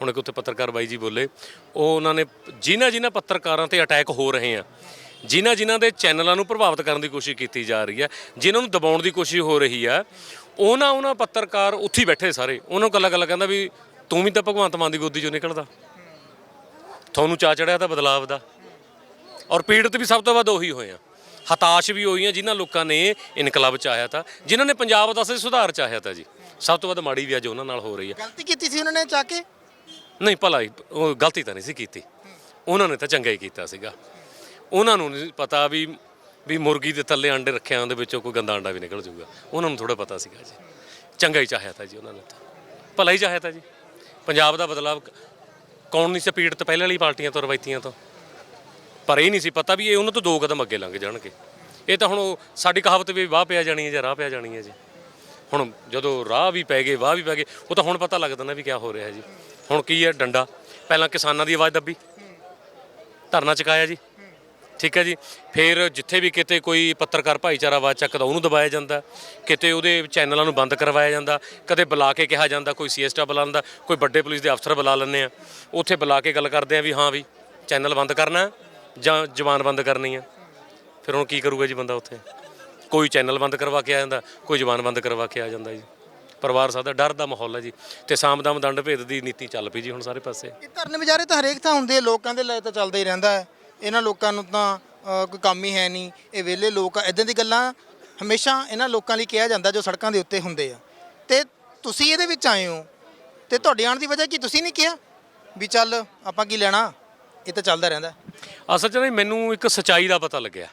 ਹੁਣ ਇੱਕ ਉੱਥੇ ਪੱਤਰਕਾਰ ਬਾਈ ਜੀ ਬੋਲੇ, ਉਹ ਉਹਨਾਂ ਨੇ ਜਿਨ੍ਹਾਂ ਜਿਨ੍ਹਾਂ ਪੱਤਰਕਾਰਾਂ ਤੇ ਅਟੈਕ ਹੋ ਰਹੇ ਆ, ਜਿਨ੍ਹਾਂ ਜਿਨ੍ਹਾਂ ਦੇ ਚੈਨਲਾਂ ਨੂੰ ਪ੍ਰਭਾਵਿਤ ਕਰਨ ਦੀ ਕੋਸ਼ਿਸ਼ ਕੀਤੀ ਜਾ ਰਹੀ ਹੈ ਜਿਨ੍ਹਾਂ ਨੂੰ ਦਬਾਉਣ ਦੀ ਕੋਸ਼ਿਸ਼ ਹੋ ਰਹੀ ਹੈ ਉਹਨਾਂ ਉਹਨਾਂ ਪੱਤਰਕਾਰ ਉੱਥੇ ਹੀ ਬੈਠੇ ਸਾਰੇ। ਉਹਨਾਂ ਨੂੰ ਕੱਲਾ ਕੱਲਾ ਕਹਿੰਦਾ ਵੀ ਤੂੰ ਵੀ ਤਾਂ ਭਗਵੰਤ ਮਾਨ ਦੀ ਗੋਦੀ ਚੋਂ ਨਿਕਲਦਾ। ਤੁਹਾਨੂੰ ਚਾ ਚੜਿਆ ਤਾਂ ਬਦਲਾਵ ਦਾ। ਔਰ ਪੀੜਤ ਵੀ ਸਭ ਤੋਂ ਵੱਧ ਉਹੀ ਹੋਏ ਆ। ਹਤਾਸ਼ ਵੀ ਹੋਈਆਂ ਜਿਨ੍ਹਾਂ ਲੋਕਾਂ ਨੇ ਇਨਕਲਾਬ ਚਾਹਿਆ ਤਾਂ। ਜਿਨ੍ਹਾਂ ਨੇ ਪੰਜਾਬ ਦਾ ਸੀ ਸੁਧਾਰ ਚਾਹਿਆ ਤਾਂ ਜੀ। ਸਭ ਤੋਂ ਵੱਧ ਮਾੜੀ ਵੀ ਅੱਜ ਉਹਨਾਂ ਨਾਲ ਹੋ ਰਹੀ ਹੈ ਗਲਤੀ ਕੀਤੀ ਸੀ ਉਹਨਾਂ ਨੇ ਚਾ ਕੇ? ਨਹੀਂ ਭਲਾ ਉਹ ਗਲਤੀ ਤਾਂ ਨਹੀਂ ਸੀ ਕੀਤੀ। ਉਹਨਾਂ ਨੇ ਤਾਂ ਚੰਗਾ ਹੀ ਕੀਤਾ ਸੀਗਾ। ਉਹਨਾਂ ਨੂੰ ਨਹੀਂ ਪਤਾ ਵੀ ਵੀ ਮੁਰਗੀ ਦੇ ਥੱਲੇ ਆਂਡੇ ਰੱਖਿਆ ਉਹਦੇ ਵਿੱਚੋਂ ਕੋਈ ਗੰਦਾ ਆਂਡਾ ਵੀ ਨਿਕਲ ਜਾਊਗਾ। ਉਹਨਾਂ ਨੂੰ ਥੋੜਾ ਪਤਾ ਸੀਗਾ ਜੀ। ਚੰਗਾ ਹੀ ਚਾਹਿਆ ਤਾਂ ਜੀ ਉਹਨਾਂ ਨੇ ਤਾਂ। ਭਲਾ ਹੀ ਚਾਹਿਆ ਤਾਂ ਜੀ। ਪੰਜਾਬ ਦਾ ਬਦਲਾਵ ਕੌਣ ਨਹੀਂ ਸੀ ਪੀੜਤ ਪਹਿਲੇ ਵਾਲੀ ਪਾਰਟੀਆਂ ਤੋਂ, ਰਵਾਇਤੀਆਂ ਤੋਂ। ਪਰ ਇਹ ਨਹੀਂ ਸੀ ਪਤਾ ਵੀ ਇਹ ਉਹਨਾਂ ਤੋਂ ਦੋ ਕਦਮ ਅੱਗੇ ਲੰਘ ਜਾਣਗੇ। ਇਹ ਤਾਂ ਹੁਣ ਉਹ ਸਾਡੀ ਕਹਾਵਤ ਵੀ ਵਾਹ ਪਿਆ ਜਾਣੀ ਹੈ ਜਾਂ ਰਾਹ ਪਿਆ ਜਾਣੀ ਹੈ ਜੀ। ਹੁਣ ਜਦੋਂ ਰਾਹ ਵੀ ਪੈ ਗਏ, ਵਾਹ ਵੀ ਪੈ ਗਏ, ਉਹ ਤਾਂ ਹੁਣ ਪਤਾ ਲੱਗਦਾ ਨਾ ਵੀ ਕੀ ਹੋ ਰਿਹਾ ਜੀ। ਹੁਣ ਕੀ ਹੈ ਡੰਡਾ? ਪਹਿਲਾਂ ਕਿਸਾਨਾਂ ਦੀ ਆਵਾਜ਼ ਦੱਬੀ। ਧਰਨਾ ਚੁਕਾਇਆ ਜੀ। ਠੀਕ ਹੈ ਜੀ। ਫਿਰ ਜਿੱਥੇ ਵੀ ਕਿਤੇ ਕੋਈ ਪੱਤਰਕਾਰ ਭਾਈਚਾਰਾ ਆਵਾਜ਼ ਚੱਕਦਾ, ਉਹਨੂੰ ਦਬਾਇਆ ਜਾਂਦਾ। ਕਿਤੇ ਉਹਦੇ ਚੈਨਲਾਂ ਨੂੰ ਬੰਦ ਕਰਵਾਇਆ ਜਾਂਦਾ। ਕਦੇ ਬੁਲਾ ਕੇ ਕਿਹਾ ਜਾਂਦਾ, ਕੋਈ ਸੀਐਸਟਾ ਬੁਲਾਉਂਦਾ, ਕੋਈ ਵੱਡੇ ਪੁਲਿਸ ਦੇ ਅਫਸਰ ਬੁਲਾ ਲੈਂਦੇ ਆ। ਉੱਥੇ ਬੁਲਾ ਕੇ ਗੱਲ ਕਰਦੇ ਆ ਵੀ ਹਾਂ ਵੀ, ਚੈਨਲ ਬੰਦ ਕਰਨਾ ਜਾਂ ਜ਼ਬਾਨ ਬੰਦ ਕਰਨੀ ਆ ਫਿਰ ਹੁਣ ਕੀ ਕਰੂਗਾ ਜੀ ਬੰਦਾ ਉੱਥੇ? ਕੋਈ ਚੈਨਲ ਬੰਦ ਕਰਵਾ ਕੇ ਆ ਜਾਂਦਾ, ਕੋਈ ਜ਼ਬਾਨ ਬੰਦ ਕਰਵਾ ਕੇ ਆ ਜਾਂਦਾ ਜੀ। ਪਰਿਵਾਰ ਸਾਡਾ ਡਰ ਦਾ ਮਾਹੌਲ ਹੈ ਜੀ। ਤੇ ਸਾਮਦਾਮ ਦੰਡ ਭੇਦ ਦੀ ਨੀਤੀ ਚੱਲ ਪਈ ਜੀ ਹੁਣ ਸਾਰੇ ਪਾਸੇ। ਇਹ ਧਰਨੇ ਵਿਚਾਰੇ ਤਾਂ ਹਰੇਕ ਥਾਂ ਹੁੰਦੇ ਆ, ਲੋਕਾਂ ਦੇ ਲਈ ਤਾਂ ਚੱਲਦਾ ਹੀ ਰਹਿੰਦਾ ਹੈ। ਇਹਨਾਂ ਲੋਕਾਂ ਨੂੰ ਤਾਂ ਅ, ਕੋਈ ਕੰਮ ਹੀ ਹੈ ਨਹੀਂ। ਇਹ ਵਿਹਲੇ ਲੋਕ ਆ। ਇਦਾਂ ਦੀ ਗੱਲਾਂ ਹਮੇਸ਼ਾ ਇਹਨਾਂ ਲੋਕਾਂ ਲਈ ਕਿਹਾ ਜਾਂਦਾ ਜੋ ਸੜਕਾਂ ਦੇ ਉੱਤੇ ਹੁੰਦੇ ਆ। ਤੇ ਤੁਸੀਂ ਇਹਦੇ ਵਿੱਚ ਆਏ ਹੋ। ਤੇ ਤੁਹਾਡੇ ਆਉਣ ਦੀ ਵਜ੍ਹਾ ਕੀ ਤੁਸੀਂ ਨਹੀਂ ਕਿਹਾ? ਵੀ ਚੱਲ ਆਪਾਂ ਕੀ ਲੈਣਾ? ਇਹ ਤਾਂ ਚੱਲਦਾ ਰਹਿੰਦਾ। ਅਸਲ 'ਚ ਨਹੀਂ ਮੈਨੂੰ ਇੱਕ ਸਚਾਈ ਦਾ ਪਤਾ ਲੱਗਿਆ।